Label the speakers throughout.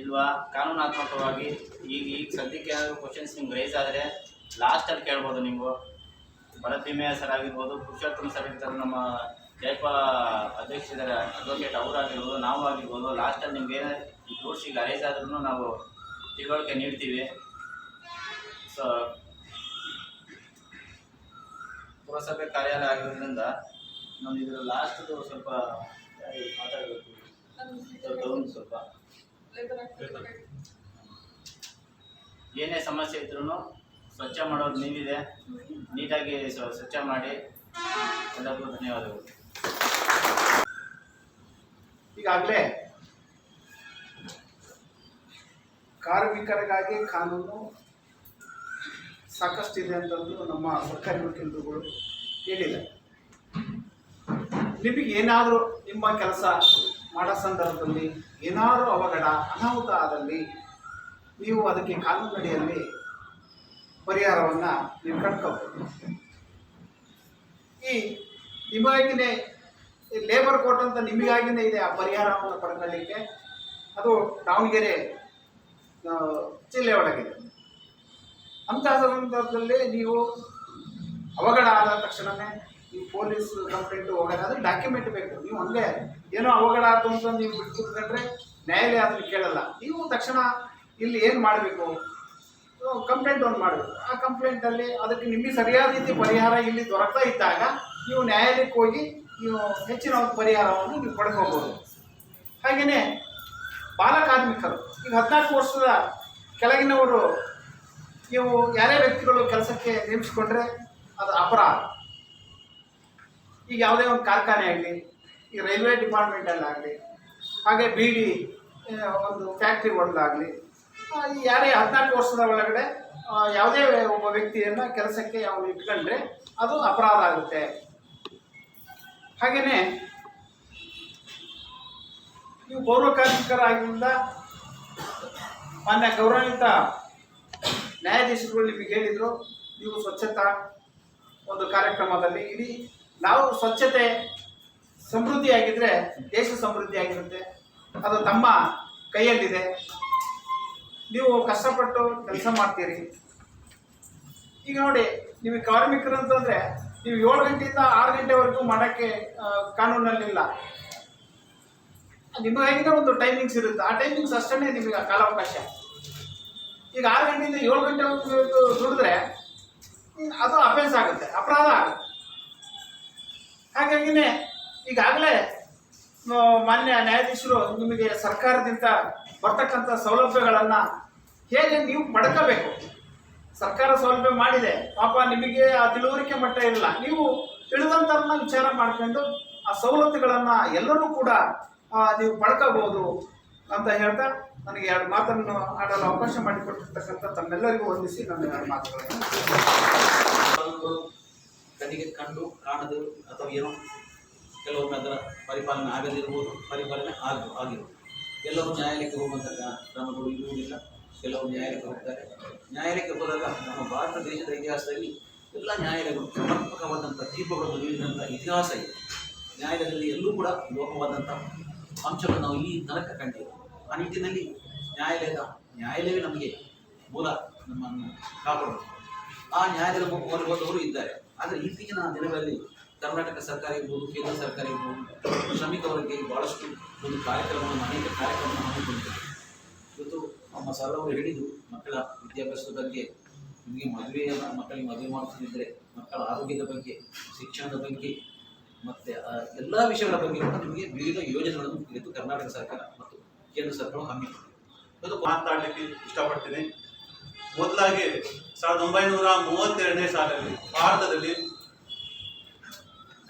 Speaker 1: ಇಲ್ವಾ? ಕಾನೂನಾತ್ಮಕವಾಗಿ ಈಗ ಈಗ ಸದ್ಯಕ್ಕೆ ಏನಾದರೂ ಕ್ವಶನ್ಸ್ ನಿಮ್ಗೆ ರೈಸ್ ಆದರೆ ಲಾಸ್ಟಲ್ಲಿ ಕೇಳ್ಬೋದು ನೀವು. ಭರತ್ ಭೀಮಯ್ಯ ಸರ್ ಆಗಿರ್ಬೋದು ಪುರುಷೋತ್ತಮ ಸರ್ ಇರ್ತಾರೆ ನಮ್ಮ ಜಯಪ ಅಧ್ಯಕ್ಷರಿದ್ದಾರೆ ಅಡ್ವೊಕೇಟ್ ಅವರಾಗಿರ್ಬೋದು ನಾವು ಆಗಿರ್ಬೋದು ಲಾಸ್ಟಲ್ಲಿ ನಿಮ್ಗೆ ಈ ರೂಲ್ಸ್ ಈಗ ರೈಸ್ ಆದ್ರೂ ನಾವು ತಿಳುವಳಿಕೆ ನೀಡ್ತೀವಿ. ಸೊ ಪುರಸಭೆ ಕಾರ್ಯಾಲಯ ಆಗಿರೋದ್ರಿಂದ ನಾನು ಇದರ ಲಾಸ್ಟ್ದು ಸ್ವಲ್ಪ ಮಾತಾಡಬೇಕು. ಸ್ವಲ್ಪ ಸ್ವಲ್ಪ. ಏನೇ ಸಮಸ್ಯೆ ಇದ್ರೂ ಸ್ವಚ್ಛ ಮಾಡೋದು ನೀವಿದೆ. ನೀಟಾಗಿ ಸ್ವ- ಸ್ವಚ್ಛ ಮಾಡಿ. ಎಲ್ಲರಿಗೂ ಧನ್ಯವಾದಗಳು.
Speaker 2: ಈಗಾಗಲೇ ಕಾರ್ಮಿಕರಿಗಾಗಿ ಕಾನೂನು ಸಾಕಷ್ಟಿದೆ ಅಂತಂದು ನಮ್ಮ ಸರ್ಕಾರಿ ವಕೀಲರುಗಳು ಹೇಳಿದ್ದಾರೆ. ನಿಮಗೆ ಏನಾದರೂ ನಿಮ್ಮ ಕೆಲಸ ಮಾಡೋ ಸಂದರ್ಭದಲ್ಲಿ ಏನಾದರೂ ಅವಘಡ, ಅನಾಹುತ ಆದಲ್ಲಿ ನೀವು ಅದಕ್ಕೆ ಕಾನೂನಡಿಯಲ್ಲಿ ಪರಿಹಾರವನ್ನು ನೀವು ಕಟ್ಕೋಬಹುದು ಈ ನಿಮಗಾಗಿನೇ ಲೇಬರ್ ಕೋರ್ಟ್ ಅಂತ ನಿಮಗಾಗಿನೇ ಇದೆ ಆ ಪರಿಹಾರವನ್ನು ಪಡ್ಕೊಳ್ಳಿಕ್ಕೆ. ಅದು ದಾವಣಗೆರೆ ಜಿಲ್ಲೆ ಒಳಗಿದೆ. ಅಂತಹ ಸಂದರ್ಭದಲ್ಲಿ ನೀವು ಅವಘಡ ಆದ ತಕ್ಷಣವೇ ನೀವು ಪೊಲೀಸ್ ಕಂಪ್ಲೇಂಟ್ ಅದು ಡಾಕ್ಯುಮೆಂಟ್ ಬೇಕು. ನೀವು ಅಲ್ಲೇ ಏನೋ ಅವಘಡ ಆಯ್ತು ಅಂತ ನೀವು ಬಿಟ್ಬಿಟ್ಕೊಂಡ್ರೆ ನ್ಯಾಯಾಲಯ ಅದನ್ನು ಕೇಳಲ್ಲ. ನೀವು ತಕ್ಷಣ ಇಲ್ಲಿ ಏನು ಮಾಡಬೇಕು? ಕಂಪ್ಲೇಂಟ್ ಒಂದು ಮಾಡಬೇಕು. ಆ ಕಂಪ್ಲೇಂಟಲ್ಲಿ ಅದಕ್ಕೆ ನಿಮಗೆ ಸರಿಯಾದ ರೀತಿ ಪರಿಹಾರ ಇಲ್ಲಿ ದೊರಕ್ತಾ ಇದ್ದಾಗ ನೀವು ನ್ಯಾಯಾಲಯಕ್ಕೆ ಹೋಗಿ ನೀವು ಹೆಚ್ಚಿನ ಒಂದು ಪರಿಹಾರವನ್ನು ನೀವು ಪಡ್ಕೋಬೋದು ಹಾಗೆಯೇ ಬಾಲಕಾರ್ಮಿಕರು ಈಗ ಹದಿನಾಲ್ಕು ವರ್ಷದ ಕೆಳಗಿನವರು, ನೀವು ಯಾರೇ ವ್ಯಕ್ತಿಗಳು ಕೆಲಸಕ್ಕೆ ನೇಮಿಸಿಕೊಂಡ್ರೆ ಅದು ಅಪರಾಧ. ಈಗ ಯಾವುದೇ ಒಂದು ಕಾರ್ಖಾನೆ ಆಗಲಿ, ಈ ರೈಲ್ವೆ ಡಿಪಾರ್ಟ್ಮೆಂಟಲ್ಲಾಗಲಿ ಹಾಗೆ ಬೀಡಿ ಒಂದು ಫ್ಯಾಕ್ಟ್ರಿ ಒಂದಾಗಲಿ ಯಾರೇ ಹದಿನಾಲ್ಕು ವರ್ಷದ ಒಳಗಡೆ ಯಾವುದೇ ಒಬ್ಬ ವ್ಯಕ್ತಿಯನ್ನು ಕೆಲಸಕ್ಕೆ ಅವನು ಇಟ್ಕೊಂಡ್ರೆ ಅದು ಅಪರಾಧ ಆಗುತ್ತೆ. ಹಾಗೆಯೇ ನೀವು ಪೌರ ಕಾರ್ಮಿಕರಾಗಿಂದ ಮಾನ್ಯ ಗೌರವಾನ್ವಿತ ನ್ಯಾಯಾಧೀಶರುಗಳು ನಿಮಗೆ ಹೇಳಿದರು, ನೀವು ಸ್ವಚ್ಛತಾ ಒಂದು ಕಾರ್ಯಕ್ರಮದಲ್ಲಿ ಇಡೀ ನಾವು ಸ್ವಚ್ಛತೆ ಸಮೃದ್ಧಿಯಾಗಿದ್ದರೆ ದೇಶ ಸಮೃದ್ಧಿಯಾಗಿರುತ್ತೆ. ಅದು ತಮ್ಮ ಕೈಯಲ್ಲಿದೆ. ನೀವು ಕಷ್ಟಪಟ್ಟು ಕೆಲಸ ಮಾಡ್ತೀರಿ. ಈಗ ನೋಡಿ, ನಿಮಗೆ ಕಾರ್ಮಿಕರು ಅಂತಂದರೆ ನೀವು ಏಳು ಗಂಟೆಯಿಂದ ಆರು ಗಂಟೆವರೆಗೂ ಮಾಡೋಕ್ಕೆ ಕಾನೂನಲ್ಲಿಲ್ಲ. ಕಾನೂನಲ್ಲಿಲ್ಲ ನಿಮಗಾಗಿನ ಒಂದು ಟೈಮಿಂಗ್ಸ್ ಇರುತ್ತೆ. ಆ ಟೈಮಿಂಗ್ಸ್ ಅಷ್ಟೇ ನಿಮಗೆ ಕಾಲಾವಕಾಶ. ಈಗ ಆರು ಗಂಟೆಯಿಂದ ಏಳು ಗಂಟೆವರೆಗೂ ದುಡಿದ್ರೆ ಅದು ಅಫೆನ್ಸ್ ಆಗುತ್ತೆ, ಅಪರಾಧ ಆಗುತ್ತೆ. ಹಾಗಾಗಿನೇ ಈಗಾಗಲೇ ಮಾನ್ಯ ನ್ಯಾಯಾಧೀಶರು ನಿಮಗೆ ಸರ್ಕಾರದಿಂದ ಬರ್ತಕ್ಕಂಥ ಸೌಲಭ್ಯಗಳನ್ನು ಹೇಗೆ ನೀವು ಪಡ್ಕೋಬೇಕು? ಸರ್ಕಾರ ಸೌಲಭ್ಯ ಮಾಡಿದೆ, ಪಾಪ ನಿಮಗೆ ಆ ತಿಳುವರಿಕೆ ಮಟ್ಟ ಇಲ್ಲ. ನೀವು ತಿಳಿದಂಥ ವಿಚಾರ ಮಾಡ್ಕೊಂಡು ಆ ಸವಲತ್ತುಗಳನ್ನು ಎಲ್ಲರೂ ಕೂಡ ನೀವು ಪಡ್ಕೋಬಹುದು ಅಂತ ಹೇಳ್ತಾ ನನಗೆ ಎರಡು ಮಾತನ್ನು ಆಡಲು ಅವಕಾಶ ಮಾಡಿಕೊಟ್ಟಿರ್ತಕ್ಕಂಥ ತಮ್ಮೆಲ್ಲರಿಗೂ ವಂದಿಸಿ ನನ್ನ ಎರಡು ಮಾತುಗಳನ್ನು.
Speaker 3: ಕಣ್ಣಿಗೆ ಕಂಡು ಕಾಣದು ಅಥವಾ ಏನೋ ಕೆಲವೊಮ್ಮೆ ಅದರ ಪರಿಪಾಲನೆ ಆಗದಿರ್ಬೋದು ಪರಿಪಾಲನೆ ಆಗ ಆಗಿರ್ಬೋದು ಕೆಲವು ನ್ಯಾಯಾಲಯಕ್ಕೆ ಹೋಗುವಂಥ ಕ್ರಮಗಳು ಇರುವುದಿಲ್ಲ ಕೆಲವು ನ್ಯಾಯಾಲಯಕ್ಕೆ ಹೋಗ್ತಾರೆ. ನ್ಯಾಯಾಲಯಕ್ಕೆ ಹೋದಾಗ ನಮ್ಮ ಭಾರತ ದೇಶದ ಇತಿಹಾಸದಲ್ಲಿ ಎಲ್ಲ ನ್ಯಾಯಾಲಯಗಳು ಸಮರ್ಪಕವಾದಂಥ ತೀರ್ಪುಗಳನ್ನು ನೀಡಿದಂಥ ಇತಿಹಾಸ ಇದೆ. ನ್ಯಾಯಾಲಯದಲ್ಲಿ ಎಲ್ಲೂ ಕೂಡ ಲೋಪವಾದಂಥ ಅಂಶಗಳನ್ನು ನಾವು ಈ ತನಕ ಕಂಡಿದ್ದೇವೆ ಆ ನಿಟ್ಟಿನಲ್ಲಿ ನ್ಯಾಯಾಲಯದ ನ್ಯಾಯಾಲಯವೇ ನಮಗೆ ಮೂಲ ನಮ್ಮನ್ನು ಕಾಪಾಡೋದು ಆ ನ್ಯಾಯಾಲಯದ ಮುಖವರ್ಗದವರು ಇದ್ದಾರೆ. ಆದರೆ ಇತ್ತೀಚಿನ ದಿನಗಳಲ್ಲಿ ಕರ್ನಾಟಕ ಸರ್ಕಾರ ಇರ್ಬೋದು, ಕೇಂದ್ರ ಸರ್ಕಾರ ಇರ್ಬೋದು, ಶ್ರಮಿಕ ವರ್ಗಕ್ಕೆ ಬಹಳಷ್ಟು ಒಂದು ಕಾರ್ಯಕ್ರಮವನ್ನು, ಅನೇಕ ಕಾರ್ಯಕ್ರಮವನ್ನು ಹಮ್ಮಿಕೊಂಡಿದೆ ಇವತ್ತು ನಮ್ಮ ಸರ್ ಅವರು ಮಕ್ಕಳ ವಿದ್ಯಾಭ್ಯಾಸದ ಬಗ್ಗೆ, ನಿಮಗೆ ಮದುವೆಯನ್ನು ಮಕ್ಕಳಿಗೆ ಮದುವೆ ಮಾಡ್ತಿದ್ರೆ ಮಕ್ಕಳ ಆರೋಗ್ಯದ ಬಗ್ಗೆ, ಶಿಕ್ಷಣದ ಬಗ್ಗೆ, ಮತ್ತು ಎಲ್ಲ ವಿಷಯಗಳ ಬಗ್ಗೆ ಕೂಡ ನಿಮಗೆ ವಿವಿಧ ಯೋಜನೆಗಳನ್ನು ಇವತ್ತು ಕರ್ನಾಟಕ ಸರ್ಕಾರ ಮತ್ತು ಕೇಂದ್ರ ಸರ್ಕಾರ ಹಮ್ಮಿಕೊಂಡಿದೆ. ಅದು
Speaker 4: ಮಾತನಾಡಲಿಕ್ಕೆ ಇಷ್ಟಪಡ್ತೀನಿ. ಮೊದಲಾಗಿ ಸಾವಿರದ ಒಂಬೈನೂರ ಮೂವತ್ತೆರಡನೇ ಸಾಲಲ್ಲಿ ಭಾರತದಲ್ಲಿ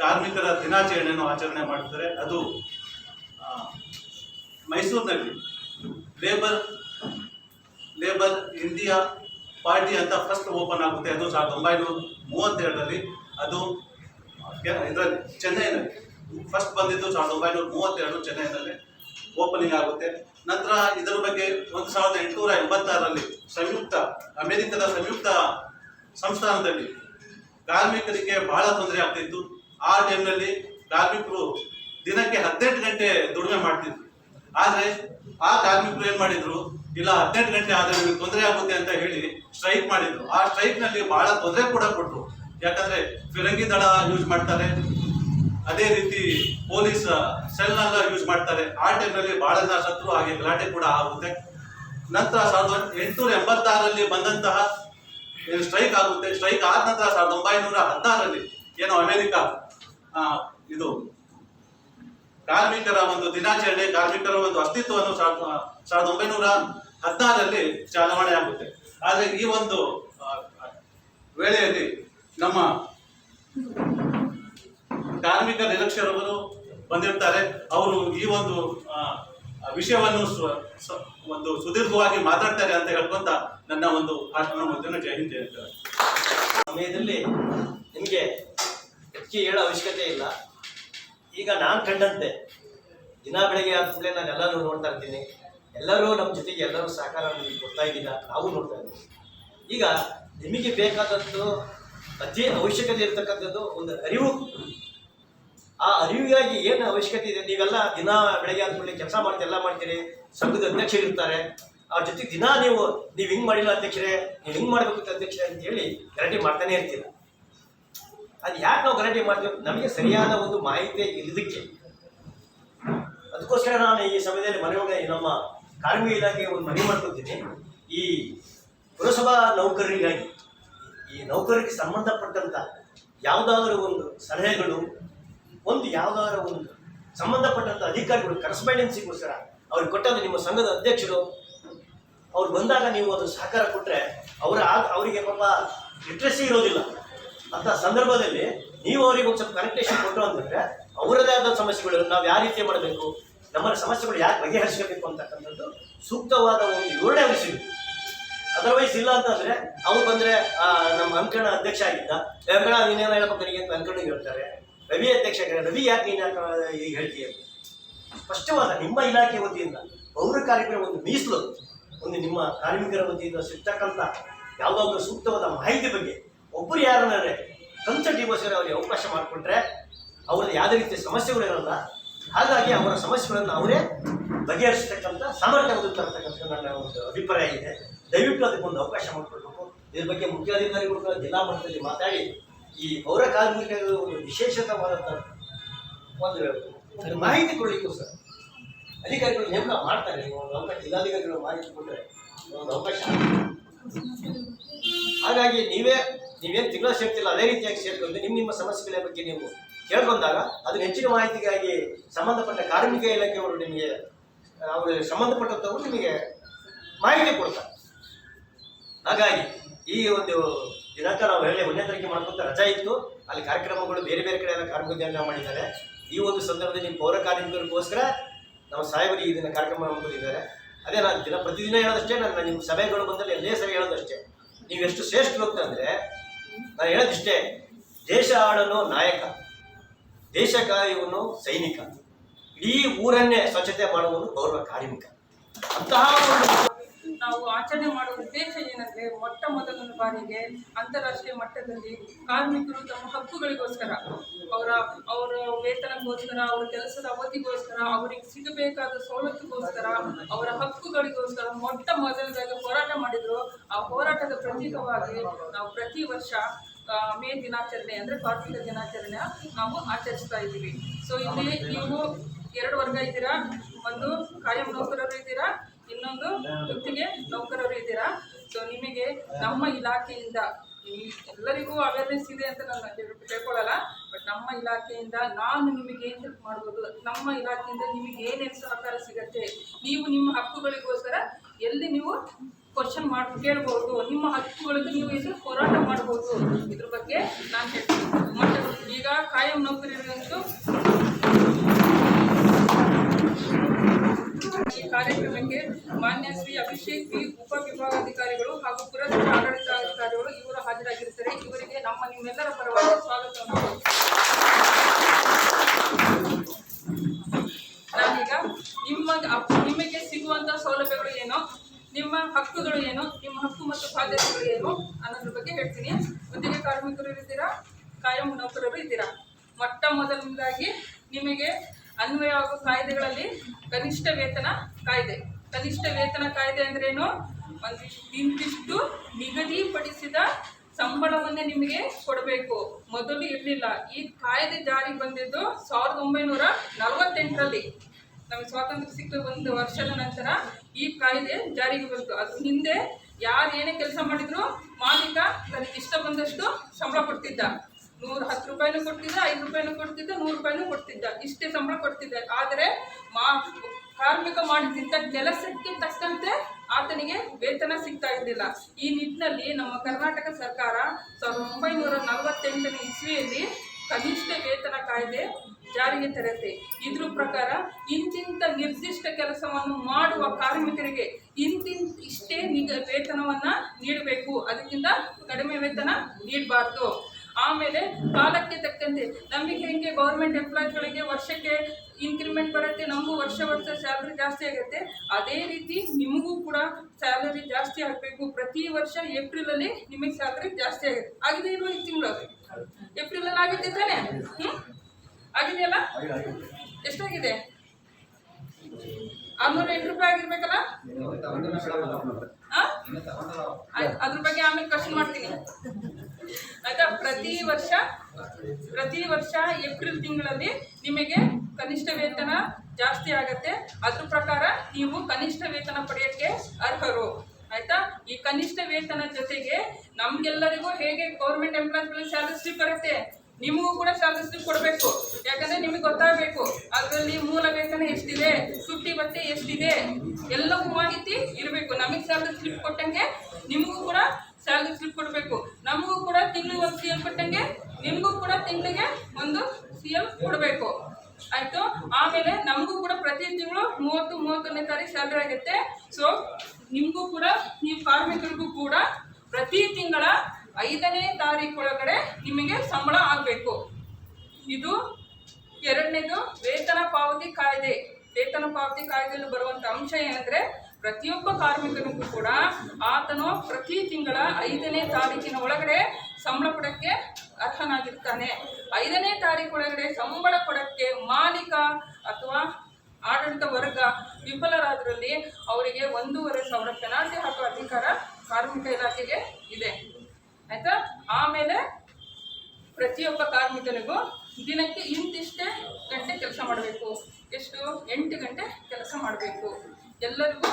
Speaker 4: ಕಾರ್ಮಿಕರ ದಿನಾಚರಣೆಯನ್ನು ಆಚರಣೆ ಮಾಡ್ತಾರೆ ಅದು ಮೈಸೂರಿನಲ್ಲಿ ಲೇಬರ್ ಲೇಬರ್ ಇಂಡಿಯಾ ಪಾರ್ಟಿ ಅಂತ ಫಸ್ಟ್ ಓಪನ್ ಆಗುತ್ತೆ. ಅದು ಸಾವಿರದ ಒಂಬೈನೂರ ಮೂವತ್ತೆರಡರಲ್ಲಿ. ಅದು ಇದರಲ್ಲಿ, ಚೆನ್ನೈನಲ್ಲಿ. ಫಸ್ಟ್ ಬಂದಿದ್ದು ಸಾವಿರದ ಒಂಬೈನೂರ ಮೂವತ್ತೆರಡು ಚೆನ್ನೈನಲ್ಲಿ. ಓಪನಿಂಗ್ ಆಗುತ್ತೆ. ನಂತರ ಇದರ ಬಗ್ಗೆ ಒಂದು ಸಾವಿರದ ಎಂಟುನೂರ ಎಂಬತ್ತಾರರಲ್ಲಿ ಸಂಯುಕ್ತ, ಅಮೆರಿಕದ ಸಂಯುಕ್ತ ಸಂಸ್ಥಾನದಲ್ಲಿ ಕಾರ್ಮಿಕರಿಗೆ ಬಹಳ ತೊಂದರೆ ಆಗ್ತಿತ್ತು. ಆ ಟೈಮ್ನಲ್ಲಿ ಕಾರ್ಮಿಕರು ದಿನಕ್ಕೆ ಹದಿನೆಂಟು ಗಂಟೆ ದುಡಿಮೆ ಮಾಡ್ತಿದ್ರು. ಆದರೆ ಆ ಕಾರ್ಮಿಕರು ಏನು ಮಾಡಿದ್ರು? ಇಲ್ಲ, ಹದಿನೆಂಟು ಗಂಟೆ ಆದ್ರೆ ನಿಮಗೆ ತೊಂದರೆ ಆಗುತ್ತೆ ಅಂತ ಹೇಳಿ ಸ್ಟ್ರೈಕ್ ಮಾಡಿದ್ರು. ಆ ಸ್ಟ್ರೈಕ್ನಲ್ಲಿ ಬಹಳ ತೊಂದರೆ ಕೂಡ ಕೊಟ್ಟರು ಯಾಕಂದ್ರೆ ಫಿರಂಗಿ ದಳ ಯೂಸ್ ಮಾಡ್ತಾರೆ. ಅದೇ ರೀತಿ ಪೊಲೀಸ್ ಸೆಲ್ ನೆಲ್ಲ ಯೂಸ್ ಮಾಡ್ತಾರೆ. ಆ ಟೈಮ್ನಲ್ಲಿ ಬಹಳ ಜನ ಹಾಗೆ ಗಲಾಟೆ ಕೂಡ ಆಗುತ್ತೆ. ನಂತರ ಸಾವಿರದ ಎಂಟುನೂರ ಎಂಬತ್ತಾರರಲ್ಲಿ ಬಂದಂತಹ ಸ್ಟ್ರೈಕ್ ಆಗುತ್ತೆ. ಸ್ಟ್ರೈಕ್ ಆದ ನಂತರ ಸಾವಿರದ ಒಂಬೈನೂರ ಹದಿನಾರರಲ್ಲಿ ಏನು ಅಮೆರಿಕ ಇದು ಕಾರ್ಮಿಕರ ಒಂದು ದಿನಾಚರಣೆ, ಕಾರ್ಮಿಕರ ಒಂದು ಅಸ್ತಿತ್ವವನ್ನು ಸಾವಿರದ ಸಾವಿರದ ಒಂಬೈನೂರ ಹದಿನಾರರಲ್ಲಿ ಚಾಲನೆ ಆಗುತ್ತೆ. ಆದರೆ ಈ ಒಂದು ವೇಳೆಯಲ್ಲಿ ನಮ್ಮ ಕಾರ್ಮಿಕ ನಿರಕ್ಷರವರು ಬಂದಿರ್ತಾರೆ. ಅವರು ಈ ಒಂದು ವಿಷಯವನ್ನು ಒಂದು ಸುದೀರ್ಘವಾಗಿ ಮಾತಾಡ್ತಾರೆ ಅಂತ ಹೇಳ್ಕೊಂತ ನನ್ನ ಒಂದು ಭಾಷಣ ಮುಗಿದ ಜೈ ಹಿಂದ್
Speaker 5: ಸಮಯದಲ್ಲಿ ನಿಮಗೆ ಹೆಚ್ಚಿಗೆ ಹೇಳೋ ಅವಶ್ಯಕತೆ ಇಲ್ಲ. ಈಗ ನಾನು ಕಂಡಂತೆ, ದಿನ ಬೆಳಗ್ಗೆ ಆದ ನಾನು ಎಲ್ಲರೂ ನೋಡ್ತಾ ಇರ್ತೀನಿ. ಎಲ್ಲರೂ ನಮ್ಮ ಜೊತೆಗೆ ಎಲ್ಲರೂ ಸಹಕಾರ ನಮಗೆ ಕೊಡ್ತಾ ಇದ್ದೀರಾ? ನಾವು ನೋಡ್ತಾ ಇದ್ದೀವಿ. ಈಗ ನಿಮಗೆ ಬೇಕಾದದ್ದು ಅತಿ ಅವಶ್ಯಕತೆ ಇರತಕ್ಕಂಥದ್ದು ಒಂದು ಅರಿವು. ಆ ಅರಿವಿಗಾಗಿ ಏನು ಅವಶ್ಯಕತೆ ಇದೆ? ನೀವೆಲ್ಲ ದಿನ ಬೆಳಗ್ಗೆ ಆದ ಕೂಡಲೇ ಕೆಲಸ ಮಾಡ್ತೀರಿ, ಎಲ್ಲ ಮಾಡ್ತೀರಿ, ಸಂಘದ ಅಧ್ಯಕ್ಷರು ಇರ್ತಾರೆ. ಅವ್ರ ಜೊತೆಗೆ ದಿನ ನೀವು ನೀವು ಹಿಂಗೆ ಮಾಡಿಲ್ಲ ಅಧ್ಯಕ್ಷರೇ, ನೀವು ಹಿಂಗೆ ಮಾಡಬೇಕು ಅಧ್ಯಕ್ಷರೇ ಅಂತ ಹೇಳಿ ಗ್ಯಾರಂಟಿ ಮಾಡ್ತಾನೆ ಇರ್ತೀರ. ಅದು ಯಾಕೆ ನಾವು ಗಲಾಟೆ ಮಾಡ್ತೀವಿ? ನಮಗೆ ಸರಿಯಾದ ಒಂದು ಮಾಹಿತಿ ಇಲ್ಲದಕ್ಕೆ ಅದಕ್ಕೋಸ್ಕರ ನಾನು ಈ ಸಮಯದಲ್ಲಿ ಮನೆ ನಮ್ಮ ಕಾರ್ಮಿಕ ಇಲಾಖೆಗೆ ಒಂದು ಮನವಿ ಮಾಡ್ಕೊತೀನಿ. ಈ ಪುರಸಭಾ ನೌಕರರಿಗಾಗಿ, ಈ ನೌಕರರಿಗೆ ಸಂಬಂಧಪಟ್ಟಂತ ಯಾವುದಾದ್ರೂ ಒಂದು ಸಲಹೆಗಳು ಒಂದು ಯಾವ್ದಾರ ಒಂದು ಸಂಬಂಧಪಟ್ಟಂತ ಅಧಿಕಾರಿಗಳು ಕರೆಸ್ಪಾಂಡೆನ್ಸಿಗೋಸ್ಕರ ಅವ್ರಿಗೆ ಕೊಟ್ಟಂತ ನಿಮ್ಮ ಸಂಘದ ಅಧ್ಯಕ್ಷರು, ಅವ್ರು ಬಂದಾಗ ನೀವು ಅದು ಸಹಕಾರ ಕೊಟ್ಟರೆ ಅವರ ಅವರಿಗೆ ಪಾಪ ಲಿಟ್ರಸಿ ಇರೋದಿಲ್ಲ. ಅಂತ ಸಂದರ್ಭದಲ್ಲಿ ನೀವು ಅವರಿಗೆ ಒಂದು ಸ್ವಲ್ಪ ಕನೆಕ್ಟೇಷನ್ ಕೊಟ್ಟರು ಅಂತಂದ್ರೆ ಅವರದೇ ಆದ ಸಮಸ್ಯೆಗಳು, ನಾವು ಯಾವ ರೀತಿ ಮಾಡಬೇಕು ನಮ್ಮ ಸಮಸ್ಯೆಗಳು ಯಾಕೆ ಬಗೆಹರಿಸಬೇಕು ಅಂತಕ್ಕಂಥದ್ದು ಸೂಕ್ತವಾದ ಒಂದು ವಿವರಣೆ ಅವ್ರಿಗೆ ಅದರ್ವೈಸ್ ಇಲ್ಲ ಅಂತಂದ್ರೆ ಅವ್ರು ಬಂದ್ರೆ ನಮ್ಮ ಅಂಕಣ ಅಧ್ಯಕ್ಷ ಆಗಿದ್ದ, "ಏ, ಅಂಕಣ ನೀನೇನು ಹೇಳ್ಬೇಕು ನನಗೆ ಅಂತ ಅಂಕಣಿಗೆ ಹೇಳ್ತಾರೆ. ರವಿ ಅಧ್ಯಕ್ಷ ಆಗಿದ್ದಾರೆ. ರವಿ ಯಾಕೆ ಈಗ ಹೇಳ್ತೀಯ. ಸ್ಪಷ್ಟವಾದ ನಿಮ್ಮ ಇಲಾಖೆ ವತಿಯಿಂದ ಪೌರ ಕಾರ್ಮಿಕರ ಒಂದು ಮೀಸಲು, ಒಂದು ನಿಮ್ಮ ಕಾರ್ಮಿಕರ ವತಿಯಿಂದ ಸಿಗ್ತಕ್ಕಂಥ ಯಾವುದಾದ್ರೂ ಸೂಕ್ತವಾದ ಮಾಹಿತಿ ಬಗ್ಗೆ ಒಬ್ಬರು ಯಾರನ್ನಾರೆ ಕನ್ಸಲ್ಟಿಗೋಸ್ಕರ ಅವರಿಗೆ ಅವಕಾಶ ಮಾಡಿಕೊಟ್ರೆ ಅವರಲ್ಲಿ ಯಾವುದೇ ರೀತಿಯ ಸಮಸ್ಯೆಗಳು ಇರಲ್ಲ ಹಾಗಾಗಿ ಅವರ ಸಮಸ್ಯೆಗಳನ್ನು ಅವರೇ ಬಗೆಹರಿಸತಕ್ಕಂಥ, ಸಾಮರ್ಥ್ಯ ಹೊಂದಿರ್ತಕ್ಕಂಥ ನನ್ನ ಒಂದು ಅಭಿಪ್ರಾಯ ಇದೆ ದಯವಿಟ್ಟು ಅದಕ್ಕೊಂದು ಅವಕಾಶ ಮಾಡಿಕೊಡ್ಬೇಕು ಇದ್ರ ಬಗ್ಗೆ ಮುಖ್ಯಾಧಿಕಾರಿಗಳು ಜಿಲ್ಲಾ ಮಟ್ಟದಲ್ಲಿ ಮಾತಾಡಿ ಈ ಪೌರ ಕಾರ್ಮಿಕರು ಒಂದು ವಿಶೇಷತವಾದಂಥ ಒಂದು ಮಾಹಿತಿ ಸರ್. ಅಧಿಕಾರಿಗಳು ನೇಮಕ ಮಾಡ್ತಾರೆ. ಒಂದು ಅವಕಾಶ, ಜಿಲ್ಲಾಧಿಕಾರಿಗಳು ಮಾಹಿತಿ ಕೊಟ್ಟರೆ ಒಂದು ಅವಕಾಶ ಹಾಗಾಗಿ ನೀವೇ, ನೀವೇನು ತಿಂಗಳ ಸೇರ್ತಿಲ್ಲ, ಅದೇ ರೀತಿಯಾಗಿ ಸೇರ್ಕೊಂಡು ನಿಮ್ಮ ನಿಮ್ಮ ಸಮಸ್ಯೆಗಳ ಬಗ್ಗೆ ನೀವು ಕೇಳ್ಕೊಂಡಾಗ ಅದನ್ನ ಹೆಚ್ಚಿನ ಮಾಹಿತಿಗಾಗಿ ಸಂಬಂಧಪಟ್ಟ ಕಾರ್ಮಿಕ ಇಲಾಖೆಯವರು ನಿಮಗೆ, ಅವರು ಸಂಬಂಧಪಟ್ಟಂಥವ್ರು ನಿಮಗೆ ಮಾಹಿತಿ ಕೊಡ್ತಾರೆ. ಹಾಗಾಗಿ ಈ ಒಂದು ದಿನಾಂಕ ನಾವು ಹೇಳಿ ಒಂದೇ ತಾರೀಕು ಮಾಡ್ಕೊಂತ ರಜಾ ಇತ್ತು. ಅಲ್ಲಿ ಕಾರ್ಯಕ್ರಮಗಳು ಬೇರೆ ಬೇರೆ ಕಡೆ ಎಲ್ಲ ದಿನಾಂಕ ಮಾಡಿದ್ದಾರೆ. ಈ ಒಂದು ಸಂದರ್ಭದಲ್ಲಿ ಪೌರ ಕಾರ್ಮಿಕರಿಗೋಸ್ಕರ ನಮ್ಮ ಸಾಹೇಬರು ದಿನ ಕಾರ್ಯಕ್ರಮ ಹಮ್ಮಿಕೊಂಡಿದ್ದಾರೆ. ಅದೇ ನಾನು ದಿನ ಪ್ರತಿದಿನ ಹೇಳೋದಷ್ಟೇ, ನಾನು ನಿಮ್ಮ ಸಭೆಗಳು ಬಂದಲ್ಲಿ ಎಲ್ಲೇ ಸರಿ ಹೇಳೋದಷ್ಟೇ. ನೀವು ಎಷ್ಟು ಶ್ರೇಷ್ಠರು ಅಂತಂದರೆ ನಾನು ಹೇಳೋದಿಷ್ಟೇ, ದೇಶ ಆಡಲು ನಾಯಕ, ದೇಶ ಕಾಯುವನು ಸೈನಿಕ, ಇಡೀ ಊರನ್ನೇ ಸ್ವಚ್ಛತೆ ಮಾಡುವನು ಪೌರ ಕಾರ್ಮಿಕ. ಅಂತಹ ಒಂದು
Speaker 6: ನಾವು ಆಚರಣೆ ಮಾಡುವ ಉದ್ದೇಶ ಏನಂದ್ರೆ ಮೊಟ್ಟ ಮೊದಲ ಬಾರಿಗೆ ಅಂತಾರಾಷ್ಟ್ರೀಯ ಮಟ್ಟದಲ್ಲಿ ಕಾರ್ಮಿಕರು ತಮ್ಮ ಹಕ್ಕುಗಳಿಗೋಸ್ಕರ ಅವರ ಅವರ ವೇತನಕ್ಕೋಸ್ಕರ, ಅವರ ಕೆಲಸದ ಅವಧಿಗೋಸ್ಕರ, ಅವರಿಗೆ ಸಿಗಬೇಕಾದ ಸವಲತ್ತುಗೋಸ್ಕರ, ಅವರ ಹಕ್ಕುಗಳಿಗೋಸ್ಕರ ಮೊಟ್ಟ ಮೊದಲದಾಗಿ ಹೋರಾಟ ಮಾಡಿದ್ರು. ಆ ಹೋರಾಟದ ಪ್ರತೀಕವಾಗಿ ನಾವು ಪ್ರತಿ ವರ್ಷ ಮೇ ದಿನಾಚರಣೆ ಅಂದ್ರೆ ಕಾರ್ಮಿಕ ದಿನಾಚರಣೆ ನಾವು ಆಚರಿಸ್ತಾ ಇದ್ದೀವಿ. ಸೊ ಇಲ್ಲಿ ನೀವು ಎರಡು ವರ್ಗ ಇದ್ದೀರಾ? ಒಂದು ಕಾಯಂ ನೌಕರರು ಇದ್ದೀರಾ? ಇನ್ನೊಂದು ಗುತ್ತಿಗೆ ನೌಕರರು ಇದ್ದೀರಾ? ಸೊ ನಿಮಗೆ ನಮ್ಮ ಇಲಾಖೆಯಿಂದ ಎಲ್ಲರಿಗೂ ಅವೇರ್ನೆಸ್ ಇದೆ ಅಂತ ನಾನು ಹೇಳ್ಕೊಳ್ಳಲ್ಲ ಬಟ್ ನಮ್ಮ ಇಲಾಖೆಯಿಂದ ನಾನು ನಿಮಗೆ ಏನು ಹೆಲ್ಪ್ ಮಾಡ್ಬೋದು? ನಮ್ಮ ಇಲಾಖೆಯಿಂದ ನಿಮಗೆ ಏನೇನು ಸಹಕಾರ ಸಿಗತ್ತೆ? ನೀವು ನಿಮ್ಮ ಹಕ್ಕುಗಳಿಗೋಸ್ಕರ ಎಲ್ಲಿ ನೀವು ಕ್ವಶನ್ ಮಾಡಿ, ಕೇಳ್ಬೋದು? ನಿಮ್ಮ ಹಕ್ಕುಗಳಿಗೆ ನೀವು ಇದು ಹೋರಾಟ ಮಾಡ್ಬೋದು? ಇದ್ರ ಬಗ್ಗೆ ನಾನು ಹೇಳ್ತೀನಿ. ಮತ್ತೆ ಈಗ ಕಾಯಂ ನೌಕರರಿಗಂತೂ ಕಾರ್ಯಕ್ರಮಕ್ಕೆ ಮಾನ್ಯ ಶ್ರೀ ಅಭಿಷೇಕ್ ಬಿ ಉಪ ವಿಭಾಗಾಧಿಕಾರಿಗಳು ಹಾಗೂ ಪುರಸಭಾ ಆಡಳಿತಾಧಿಕಾರಿಗಳು ಇವರು ಹಾಜರಾಗಿರುತ್ತಾರೆ. ಇವರಿಗೆ ನಮ್ಮ ನಿಮ್ಮೆಲ್ಲರ ಪರವಾಗಿ ಸ್ವಾಗತವನ್ನು ನಾನೀಗ ನಿಮ್ಮ ನಿಮಗೆ ಸಿಗುವಂತಹ ಸೌಲಭ್ಯಗಳು ಏನು? ನಿಮ್ಮ ಹಕ್ಕುಗಳು ಏನು? ನಿಮ್ಮ ಹಕ್ಕು ಮತ್ತು ಬಾಧ್ಯತೆಗಳು ಏನು? ಅನ್ನೋದ್ರ ಬಗ್ಗೆ ಹೇಳ್ತೀನಿ. ಒತ್ತಿಗೆ ಕಾರ್ಮಿಕರು ಇದ್ದೀರಾ ಕಾಯಂ ನೌಕರರು ಇದ್ದೀರಾ ಮೊಟ್ಟ ಮೊದಲನೇದಾಗಿ ನಿಮಗೆ ಅನ್ವಯ ಆಗೋ ಕಾಯ್ದೆಗಳಲ್ಲಿ ಕನಿಷ್ಠ ವೇತನ ಕಾಯ್ದೆ. ಕನಿಷ್ಠ ವೇತನ ಕಾಯ್ದೆ ಅಂದ್ರೇನು? ಒಂದಿಷ್ಟು ಇಂತಿಷ್ಟು ನಿಗದಿಪಡಿಸಿದ ಸಂಬಳವನ್ನೇ ನಿಮಗೆ ಕೊಡಬೇಕು. ಮೊದಲು ಇರಲಿಲ್ಲ. ಈ ಕಾಯ್ದೆ ಜಾರಿಗೆ ಬಂದಿದ್ದು ಸಾವಿರದ ಒಂಬೈನೂರ ನಲವತ್ತೆಂಟರಲ್ಲಿ. ನಮಗೆ ಸ್ವಾತಂತ್ರ್ಯ ಸಿಕ್ಕ ಒಂದು ವರ್ಷದ ನಂತರ ಈ ಕಾಯ್ದೆ ಜಾರಿಗೆ ಬಂತು. ಅದ್ರ ಹಿಂದೆ ಯಾರು ಏನೇ ಕೆಲಸ ಮಾಡಿದ್ರು ಮಾಲೀಕ ತನಗೆ ಬಂದಷ್ಟು ಸಂಬಳ ಕೊಡ್ತಿದ್ದ. ನೂರ ಹತ್ತು ರೂಪಾಯಿನೂ ಕೊಡ್ತಿದ್ದ, ಐದು ರೂಪಾಯಿನೂ ಕೊಡ್ತಿದ್ದ ನೂರು ರೂಪಾಯಿನೂ ಕೊಡ್ತಿದ್ದ. ಇಷ್ಟೇ ಸಂಬಳ ಕೊಡ್ತಿದ್ದ ಆದರೆ ಮಾ, ಕಾರ್ಮಿಕ ಮಾಡಿದ್ದ ಕೆಲಸಕ್ಕೆ ತಕ್ಕಂತೆ ಆತನಿಗೆ ವೇತನ ಸಿಗ್ತಾ ಇದ್ದಿಲ್ಲ. ಈ ನಿಟ್ಟಿನಲ್ಲಿ ನಮ್ಮ ಕರ್ನಾಟಕ ಸರ್ಕಾರ ಸಾವಿರದ ಒಂಬೈನೂರ ನಲವತ್ತೆಂಟನೇ ಇಸ್ವಿಯಲ್ಲಿ ಕನಿಷ್ಠ ವೇತನ ಕಾಯ್ದೆ ಜಾರಿಗೆ ತರತ್ತೆ. ಇದ್ರ ಪ್ರಕಾರ ಇಂತಿಂಥ ನಿರ್ದಿಷ್ಟ ಕೆಲಸವನ್ನು ಮಾಡುವ ಕಾರ್ಮಿಕರಿಗೆ ಇಂತಿಂತ ಇಷ್ಟೇ ನಿಗ, ವೇತನವನ್ನ ನೀಡಬೇಕು. ಅದಕ್ಕಿಂತ ಕಡಿಮೆ ವೇತನ ನೀಡಬಾರ್ದು. ಆಮೇಲೆ ಕಾಲಕ್ಕೆ ತಕ್ಕಂತೆ. ನಮಗೆ ಹೆಂಗೆ ಗೌರ್ಮೆಂಟ್ ಎಂಪ್ಲಾಯ್ಸ್ಗಳಿಗೆ ವರ್ಷಕ್ಕೆ ಇನ್ಕ್ರಿಮೆಂಟ್ ಬರುತ್ತೆ ನಮಗೂ ವರ್ಷ ವರ್ಷ ಸ್ಯಾಲ್ರಿ ಜಾಸ್ತಿ ಆಗುತ್ತೆ. ಅದೇ ರೀತಿ ನಿಮಗೂ ಕೂಡ ಸ್ಯಾಲರಿ ಜಾಸ್ತಿ ಆಗಬೇಕು. ಪ್ರತಿ ವರ್ಷ ಏಪ್ರಿಲಲ್ಲಿ ನಿಮಗೆ ಸ್ಯಾಲ್ರಿ ಜಾಸ್ತಿ ಆಗುತ್ತೆ. ಆಗಿದೆ ಇರುವ ಈ ತಿಂಗಳು ಏಪ್ರಿಲಲ್ಲಿ ಆಗಿದೆ ತಾನೇ? ಹ್ಞೂ ಆಗಿದೆಯಲ್ಲ ಎಷ್ಟಾಗಿದೆ? ಆರ್ನೂರ ಎಂಟು ರೂಪಾಯಿ ಆಗಿರ್ಬೇಕಲ್ಲ? ಅದ್ರ ಬಗ್ಗೆ ಆಮೇಲೆ ಖರ್ಚು ಮಾಡ್ತೀನಿ. ಆಯ್ತಾ? ಪ್ರತಿ ವರ್ಷ ಪ್ರತಿ ವರ್ಷ ಏಪ್ರಿಲ್ ತಿಂಗಳಲ್ಲಿ ನಿಮಗೆ ಕನಿಷ್ಠ ವೇತನ ಜಾಸ್ತಿ ಆಗತ್ತೆ. ಅದ್ರ ಪ್ರಕಾರ ನೀವು ಕನಿಷ್ಠ ವೇತನ ಪಡೆಯಕ್ಕೆ ಅರ್ಹರು. ಆಯ್ತಾ? ಈ ಕನಿಷ್ಠ ವೇತನ ಜೊತೆಗೆ ನಮ್ಗೆಲ್ಲರಿಗೂ ಹೇಗೆ ಗೌರ್ಮೆಂಟ್ ಎಂಪ್ಲಾಯ್ಸ್ಗಳಿಗೆ ಸ್ಯಾಲರಿ ಸ್ಲಿಪ್ ಬರುತ್ತೆ ನಿಮಗೂ ಕೂಡ ಸ್ಯಾಲರಿ ಸ್ಲಿಪ್ ಕೊಡಬೇಕು ಯಾಕಂದ್ರೆ ನಿಮಗೆ ಗೊತ್ತಾಗಬೇಕು, ಅದರಲ್ಲಿ ಮೂಲ ವೇತನ ಎಷ್ಟಿದೆ, ಸುಟ್ಟಿ ಬಟ್ಟೆ ಎಷ್ಟಿದೆ, ಎಲ್ಲವೂ ಮಾಹಿತಿ ಇರಬೇಕು. ನಮಗೆ ಸ್ಯಾಲರಿ ಸ್ಲಿಪ್ ಕೊಟ್ಟಂಗೆ ನಿಮಗೂ ಕೂಡ ಸ್ಯಾಲರಿ ಸ್ಲಿಪ್ ಕೊಡಬೇಕು. ನಮಗೂ ಕೂಡ ತಿಂಗಳಿಗೆ ಒಂದು ಸಿ ಎಲ್ ಕೊಟ್ಟಂಗೆ, ನಿಮಗೂ ಕೂಡ ತಿಂಗಳಿಗೆ ಒಂದು ಸಿ ಎಲ್ ಕೊಡಬೇಕು. ಆಯಿತು? ಆಮೇಲೆ ನಮಗೂ ಕೂಡ ಪ್ರತಿ ತಿಂಗಳು ಮೂವತ್ತು, ಮೂವತ್ತೊಂದನೇ ತಾರೀಕು ಸ್ಯಾಲ್ರಿ ಆಗುತ್ತೆ. ಸೊ ನಿಮಗೂ ಕೂಡ ನೀವು ಕಾರ್ಮಿಕರಿಗೂ ಕೂಡ ಪ್ರತಿ ತಿಂಗಳ ಐದನೇ ತಾರೀಕು ಒಳಗಡೆ ನಿಮಗೆ ಸಂಬಳ ಆಗಬೇಕು. ಇದು ಎರಡನೇದು ವೇತನ ಪಾವತಿ ಕಾಯ್ದೆ. ವೇತನ ಪಾವತಿ ಕಾಯ್ದೆಯಲ್ಲಿ ಬರುವಂತ ಅಂಶ ಏನಂದ್ರೆ ಪ್ರತಿಯೊಬ್ಬ ಕಾರ್ಮಿಕನಿಗೂ ಕೂಡ ಆತನು ಪ್ರತಿ ತಿಂಗಳ ಐದನೇ ತಾರೀಕಿನ ಒಳಗಡೆ ಸಂಬಳ ಕೊಡಕ್ಕೆ ಅರ್ಹನಾಗಿರ್ತಾನೆ. ಐದನೇ ತಾರೀಕು ಒಳಗಡೆ ಸಂಬಳ ಕೊಡಕ್ಕೆ ಮಾಲೀಕ ಅಥವಾ ಆಡಳಿತ ವರ್ಗ ವಿಫಲರಾದರಲ್ಲಿ ಅವರಿಗೆ ಒಂದೂವರೆ ಸಾವಿರ ಪೆನಾಲ್ಟಿ ಹಾಕುವ ಅಧಿಕಾರ ಕಾರ್ಮಿಕ ಇಲಾಖೆಗೆ ಇದೆ. ಆಯ್ತಾ? ಆಮೇಲೆ ಪ್ರತಿಯೊಬ್ಬ ಕಾರ್ಮಿಕನಿಗೂ ದಿನಕ್ಕೆ ಇಂತಿಷ್ಟೇ ಗಂಟೆ ಕೆಲಸ ಮಾಡಬೇಕು. ಎಷ್ಟು? ಎಂಟು ಗಂಟೆ ಕೆಲಸ ಮಾಡಬೇಕು. ಎಲ್ಲರಿಗೂ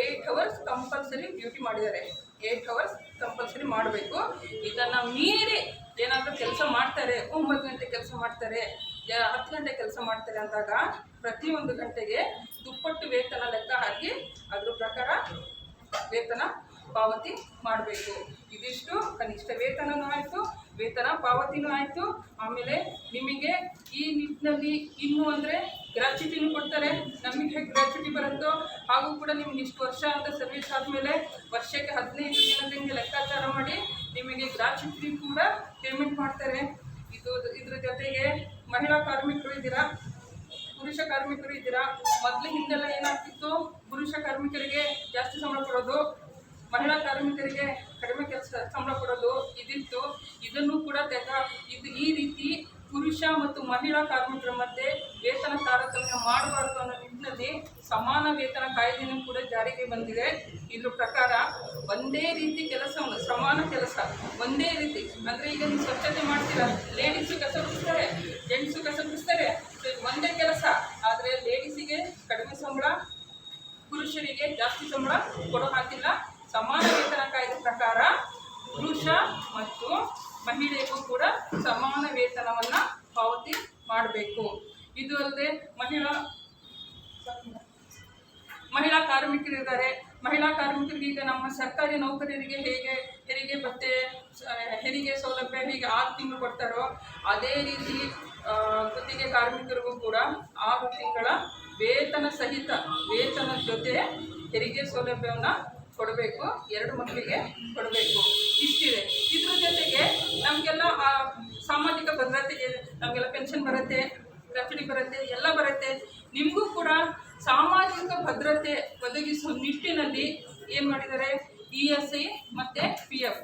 Speaker 6: ಏಯ್ಟ್ ಅವರ್ಸ್ ಕಂಪಲ್ಸರಿ ಡ್ಯೂಟಿ ಮಾಡಿದ್ದಾರೆ. ಏಯ್ಟ್ ಅವರ್ಸ್ ಕಂಪಲ್ಸರಿ ಮಾಡಬೇಕು. ಇದನ್ನು ಮೀರಿ ಏನಾದರೂ ಕೆಲಸ ಮಾಡ್ತಾರೆ, ಒಂಬತ್ತು ಗಂಟೆ ಕೆಲಸ ಮಾಡ್ತಾರೆ ಹತ್ತು ಗಂಟೆ ಕೆಲಸ ಮಾಡ್ತಾರೆ ಅಂದಾಗ ಪ್ರತಿಯೊಂದು ಗಂಟೆಗೆ ದುಪ್ಪಟ್ಟು ವೇತನ ಲೆಕ್ಕ ಹಾಕಿ ಅದ್ರ ಪ್ರಕಾರ ವೇತನ ಪಾವತಿ ಮಾಡಬೇಕು. ಇದಿಷ್ಟು ಕನಿಷ್ಠ ವೇತನವೂ ಆಯಿತು. ವೇತನ ಪಾವತಿನೂ ಆಯಿತು. ಆಮೇಲೆ ನಿಮಗೆ ಈ ನಿಟ್ಟಿನಲ್ಲಿ ಇನ್ನು ಅಂದರೆ ಗ್ರಾಚ್ಯುಟಿನೂ ಕೊಡ್ತಾರೆ. ನಮಗೆ ಹೇಗೆ ಗ್ರಾಚ್ಯುಟಿ ಬರುತ್ತೋ ಹಾಗೂ ಕೂಡ ನಿಮ್ಗೆ ಇಷ್ಟು ವರ್ಷ ಅಂತ ಸರ್ವಿಸ್ ಆದಮೇಲೆ ವರ್ಷಕ್ಕೆ ಹದಿನೈದು ದಿನದಂಗೆ ಲೆಕ್ಕಾಚಾರ ಮಾಡಿ ನಿಮಗೆ ಗ್ರಾಚ್ಯುಟಿ ಕೂಡ ಪೇಮೆಂಟ್ ಮಾಡ್ತಾರೆ. ಇದು ಇದ್ರ ಜೊತೆಗೆ ಮಹಿಳಾ ಕಾರ್ಮಿಕರು ಇದ್ದೀರಾ? ಪುರುಷ ಕಾರ್ಮಿಕರು ಇದ್ದೀರಾ? ಮೊದಲು ಹಿಂದೆಲ್ಲ ಏನಾಗ್ತಿತ್ತು? ಪುರುಷ ಕಾರ್ಮಿಕರಿಗೆ ಜಾಸ್ತಿ ಸಂಬಳ ಕೊಡೋದು ಮಹಿಳಾ ಕಾರ್ಮಿಕರಿಗೆ ಕಡಿಮೆ ಕೆಲಸ, ಸಂಬಳ ಕೊಡೋದು ಇದಿತ್ತು ಇದನ್ನು ಕೂಡ ತೆಗ ಇದು ಈ ರೀತಿ ಪುರುಷ ಮತ್ತು ಮಹಿಳಾ ಕಾರ್ಮಿಕರ ಮಧ್ಯೆ ವೇತನ ತಾರತಮ್ಯ ಮಾಡಬಾರದು ಅನ್ನೋ ನಿಟ್ಟಿನಲ್ಲಿ ಸಮಾನ ವೇತನ ಕಾಯ್ದೆನೂ ಕೂಡ ಜಾರಿಗೆ ಬಂದಿದೆ. ಇದ್ರ ಪ್ರಕಾರ ಒಂದೇ ರೀತಿ ಕೆಲಸವನ್ನು ಸಮಾನ ಕೆಲಸ, ಒಂದೇ ರೀತಿ. ಅಂದರೆ ಈಗ ನೀವು ಸ್ವಚ್ಛತೆ ಮಾಡ್ತೀರಾ? ಲೇಡೀಸು ಕಸ ಬಿಡಿಸ್ತಾರೆ ಜೆಂಟ್ಸು ಕಸ ಗುಡಿಸ್ತಾರೆ ಒಂದೇ ಕೆಲಸ. ಆದರೆ ಲೇಡೀಸಿಗೆ ಕಡಿಮೆ ಸಂಬಳ, ಪುರುಷರಿಗೆ ಜಾಸ್ತಿ ಸಂಬಳ ಕೊಡೋ ಹಾಕಿಲ್ಲ ಸಮಾನ ವೇತನ ಕಾಯ್ದೆ ಪ್ರಕಾರ ಪುರುಷ ಮತ್ತು ಮಹಿಳೆಗೂ ಕೂಡ ಸಮಾನ ವೇತನವನ್ನ ಪಾವತಿ ಮಾಡಬೇಕು. ಇದು ಅಲ್ಲದೆ ಮಹಿಳಾ ಮಹಿಳಾ ಕಾರ್ಮಿಕರಿದ್ದಾರೆ ಮಹಿಳಾ ಕಾರ್ಮಿಕರಿಗೆ ಈಗ ನಮ್ಮ ಸರ್ಕಾರಿ ನೌಕರರಿಗೆ ಹೇಗೆ ಹೆರಿಗೆ ಭತ್ತೆ ಹೆರಿಗೆ ಸೌಲಭ್ಯ ಹೀಗೆ ಆರು ತಿಂಗಳು ಕೊಡ್ತಾರೋ ಅದೇ ರೀತಿ ಗುತ್ತಿಗೆ ಕಾರ್ಮಿಕರಿಗೂ ಕೂಡ ಆರು ತಿಂಗಳ ವೇತನ ಸಹಿತ ವೇತನ ಜೊತೆ ಹೆರಿಗೆ ಸೌಲಭ್ಯವನ್ನು ಕೊಡಬೇಕು, ಎರಡು ಮಕ್ಕಳಿಗೆ ಕೊಡಬೇಕು. ಇಷ್ಟಿದೆ. ಇದ್ರ ಜೊತೆಗೆ ನಮಗೆಲ್ಲ ಸಾಮಾಜಿಕ ಭದ್ರತೆಗೆ ನಮಗೆಲ್ಲ ಪೆನ್ಷನ್ ಬರುತ್ತೆ ರಕ್ಷಣೆ ಬರುತ್ತೆ, ಎಲ್ಲ ಬರುತ್ತೆ. ನಿಮಗೂ ಕೂಡ ಸಾಮಾಜಿಕ ಭದ್ರತೆ ಒದಗಿಸುವ ನಿಟ್ಟಿನಲ್ಲಿ ಏನು ಮಾಡಿದ್ದಾರೆ? ಇ ಎಸ್ ಐ ಮತ್ತು ಪಿ ಎಫ್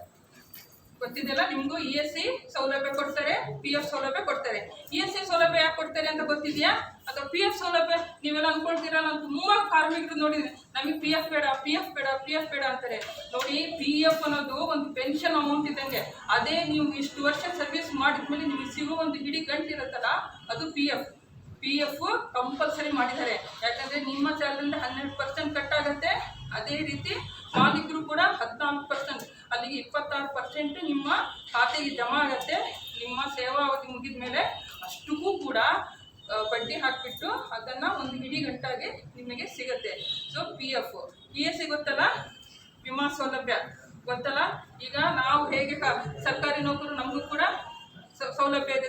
Speaker 6: ಗೊತ್ತಿದೆಯಲ್ಲ ನಿಮಗೂ ಇ ಎಸ್ ಸಿ ಸೌಲಭ್ಯ ಕೊಡ್ತಾರೆ ಪಿ ಎಫ್ ಸೌಲಭ್ಯ ಕೊಡ್ತಾರೆ. ಇ ಎಸ್ ಸಿ ಸೌಲಭ್ಯ ಯಾಕೆ ಕೊಡ್ತಾರೆ ಅಂತ ಗೊತ್ತಿದೆಯಾ? ಅಥವಾ ಪಿ ಎಫ್ ಸೌಲಭ್ಯ ನೀವೆಲ್ಲ ಅನ್ಕೊಳ್ತೀರಲ್ಲ ನಾನು ತುಂಬ ಕಾರ್ಮಿಕರು ನೋಡಿದ್ರೆ. ನಮಗೆ ಪಿ ಎಫ್ ಬೇಡ ಪಿ ಎಫ್ ಬೇಡ ಪಿ ಎಫ್ ಬೇಡ ಅಂತಾರೆ. ನೋಡಿ ಪಿ ಎಫ್ ಅನ್ನೋದು ಒಂದು ಪೆನ್ಷನ್ ಅಮೌಂಟ್ ಇದ್ದಂಗೆ. ಅದೇ ನೀವು ಇಷ್ಟು ವರ್ಷ ಸರ್ವಿಸ್ ಮಾಡಿದ್ಮೇಲೆ ನಿಮಗೆ ಸಿಗೋ ಒಂದು ಇಡೀ ಗಂಟೆ ಇರುತ್ತಲ್ಲ, ಅದು P F P F compulsory ಮಾಡಿದ್ದಾರೆ. ಯಾಕಂದ್ರೆ ನಿಮ್ಮ ಸ್ಯಾಲರಿಯಿಂದ ಹನ್ನೆರಡು ಪರ್ಸೆಂಟ್ ಕಟ್ ಆಗುತ್ತೆ. ಅದೇ ರೀತಿ ಮಾಲೀಕರು ಕೂಡ ಹದಿನಾಲ್ಕು ಪರ್ಸೆಂಟ್ ಅಲ್ಲಿಗೆ ಇಪ್ಪತ್ತಾರು ಪರ್ಸೆಂಟ್ ನಿಮ್ಮ ಖಾತೆಗೆ ಜಮಾ ಆಗುತ್ತೆ. ನಿಮ್ಮ ಸೇವಾ ಅವಧಿ ಮುಗಿದ ಮೇಲೆ ಅಷ್ಟಕ್ಕೂ ಕೂಡ ಬಡ್ಡಿ ಹಾಕಿಬಿಟ್ಟು ಅದನ್ನು ಒಂದು ಇಡೀ ಗಂಟಾಗಿ ನಿಮಗೆ ಸಿಗುತ್ತೆ. So P F P S C ಗೊತ್ತಲ್ಲ? ವಿಮಾ ಸೌಲಭ್ಯ. ಗೊತ್ತಲ್ಲ? ಈಗ ನಾವು ಹೇಗೆ ಸರ್ಕಾರಿ ನೌಕರು ನಮಗೂ ಕೂಡ ಸೌಲಭ್ಯ ಇದೆ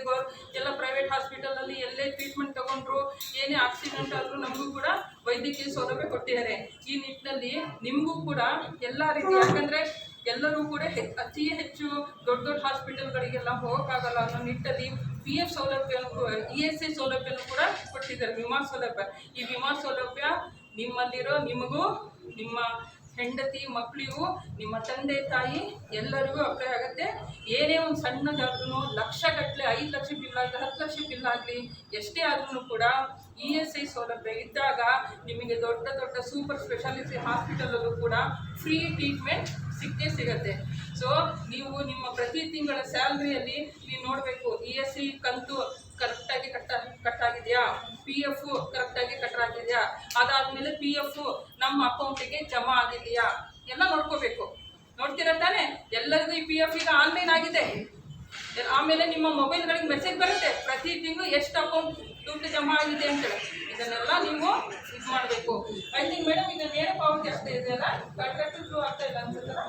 Speaker 6: ಎಲ್ಲ ಪ್ರೈವೇಟ್ ಹಾಸ್ಪಿಟಲಲ್ಲಿ ಎಲ್ಲೇ ಟ್ರೀಟ್ಮೆಂಟ್ ತಗೊಂಡ್ರು, ಏನೇ ಆಕ್ಸಿಡೆಂಟ್ ಆದರೂ ನಮಗೂ ಕೂಡ ವೈದ್ಯಕೀಯ ಸೌಲಭ್ಯ ಕೊಟ್ಟಿದ್ದಾರೆ. ಈ ನಿಟ್ಟಿನಲ್ಲಿ ನಿಮಗೂ ಕೂಡ ಎಲ್ಲ ರೀತಿ, ಯಾಕಂದರೆ ಎಲ್ಲರೂ ಕೂಡ ಅತಿ ಹೆಚ್ಚು ದೊಡ್ಡ ದೊಡ್ಡ ಹಾಸ್ಪಿಟಲ್ಗಳಿಗೆಲ್ಲ ಹೋಗೋಕ್ಕಾಗಲ್ಲ ಅನ್ನೋ ನಿಟ್ಟಲ್ಲಿ ಪಿ ಎಫ್ ಸೌಲಭ್ಯ ಇ ಎಸ್ ಐ ಸೌಲಭ್ಯನೂ ಕೂಡ ಕೊಟ್ಟಿದ್ದಾರೆ, ವಿಮಾ ಸೌಲಭ್ಯ. ಈ ವಿಮಾ ಸೌಲಭ್ಯ ನಿಮ್ಮಲ್ಲಿರೋ, ನಿಮಗೂ, ನಿಮ್ಮ ಹೆಂಡತಿ ಮಕ್ಕಳಿಗೂ ನಿಮ್ಮ ತಂದೆ, ತಾಯಿ ಎಲ್ಲರಿಗೂ ಅಪ್ಲೈ ಆಗುತ್ತೆ. ಏನೇ ಒಂದು ಸಣ್ಣದಾದ್ರೂ ಲಕ್ಷ ಗಟ್ಟಲೆ ಐದು ಲಕ್ಷ ಬಿಲ್ ಆಗಲಿ, ಹತ್ತು ಲಕ್ಷ ಬಿಲ್ ಆಗಲಿ, ಎಷ್ಟೇ ಆದ್ರೂ ಕೂಡ ಇ ಎಸ್ ಐ ಸೌಲಭ್ಯ ಇದ್ದಾಗ ನಿಮಗೆ ದೊಡ್ಡ ದೊಡ್ಡ ಸೂಪರ್ ಸ್ಪೆಷಾಲಿಟಿ ಹಾಸ್ಪಿಟಲಲ್ಲೂ ಕೂಡ ಫ್ರೀ ಟ್ರೀಟ್ಮೆಂಟ್ ಸಿಕ್ಕೇ ಸಿಗತ್ತೆ. ಸೊ ನೀವು ನಿಮ್ಮ ಪ್ರತಿ ತಿಂಗಳ ಸ್ಯಾಲ್ರಿಯಲ್ಲಿ ನೀವು ನೋಡಬೇಕು ಇ ಎಸ್ ಐ ಕಂತು ಕರೆಕ್ಟಾಗಿ ಕಟ್ಟ, ಕಟ್ಟಾಗಿದೆಯಾ? ಪಿ ಎಫ್ ಕರೆಕ್ಟಾಗಿ ಕಟ್ಟಾಗಿದೆಯಾ? ಅದಾದಮೇಲೆ ಪಿ ಎಫ್ ನಮ್ಮ ಅಕೌಂಟಿಗೆ ಜಮಾ ಆಗಿದೆಯಾ? ಎಲ್ಲ ನೋಡ್ಕೋಬೇಕು. ನೋಡ್ತೀರಾ ತಾನೇ? ಎಲ್ಲರಿಗೂ ಈ ಪಿ ಎಫ್ ಈಗ ಆನ್ಲೈನ್ ಆಗಿದೆ. ಆಮೇಲೆ ನಿಮ್ಮ ಮೊಬೈಲ್ಗಳಿಗೆ ಮೆಸೇಜ್ ಬರುತ್ತೆ. ಪ್ರತಿ ತಿಂಗಳು ಎಷ್ಟು ಅಕೌಂಟ್ ದುಡ್ಡು ಜಮಾ ಆಗಿದೆ ಅಂತೇಳಿ ಇದನ್ನೆಲ್ಲ ನೀವು ಇದು ಮಾಡಬೇಕು ಐ ಥಿಂಕ್ ಮೇಡಮ್ ಈಗ ನೇರ ಪಾವತಿ ಆಗ್ತಾ ಇದೆಯಲ್ಲ? ಥ್ರೂ ಆಗ್ತಾ ಇಲ್ಲ ಅನ್ಸುತ್ತಲ್ಲ?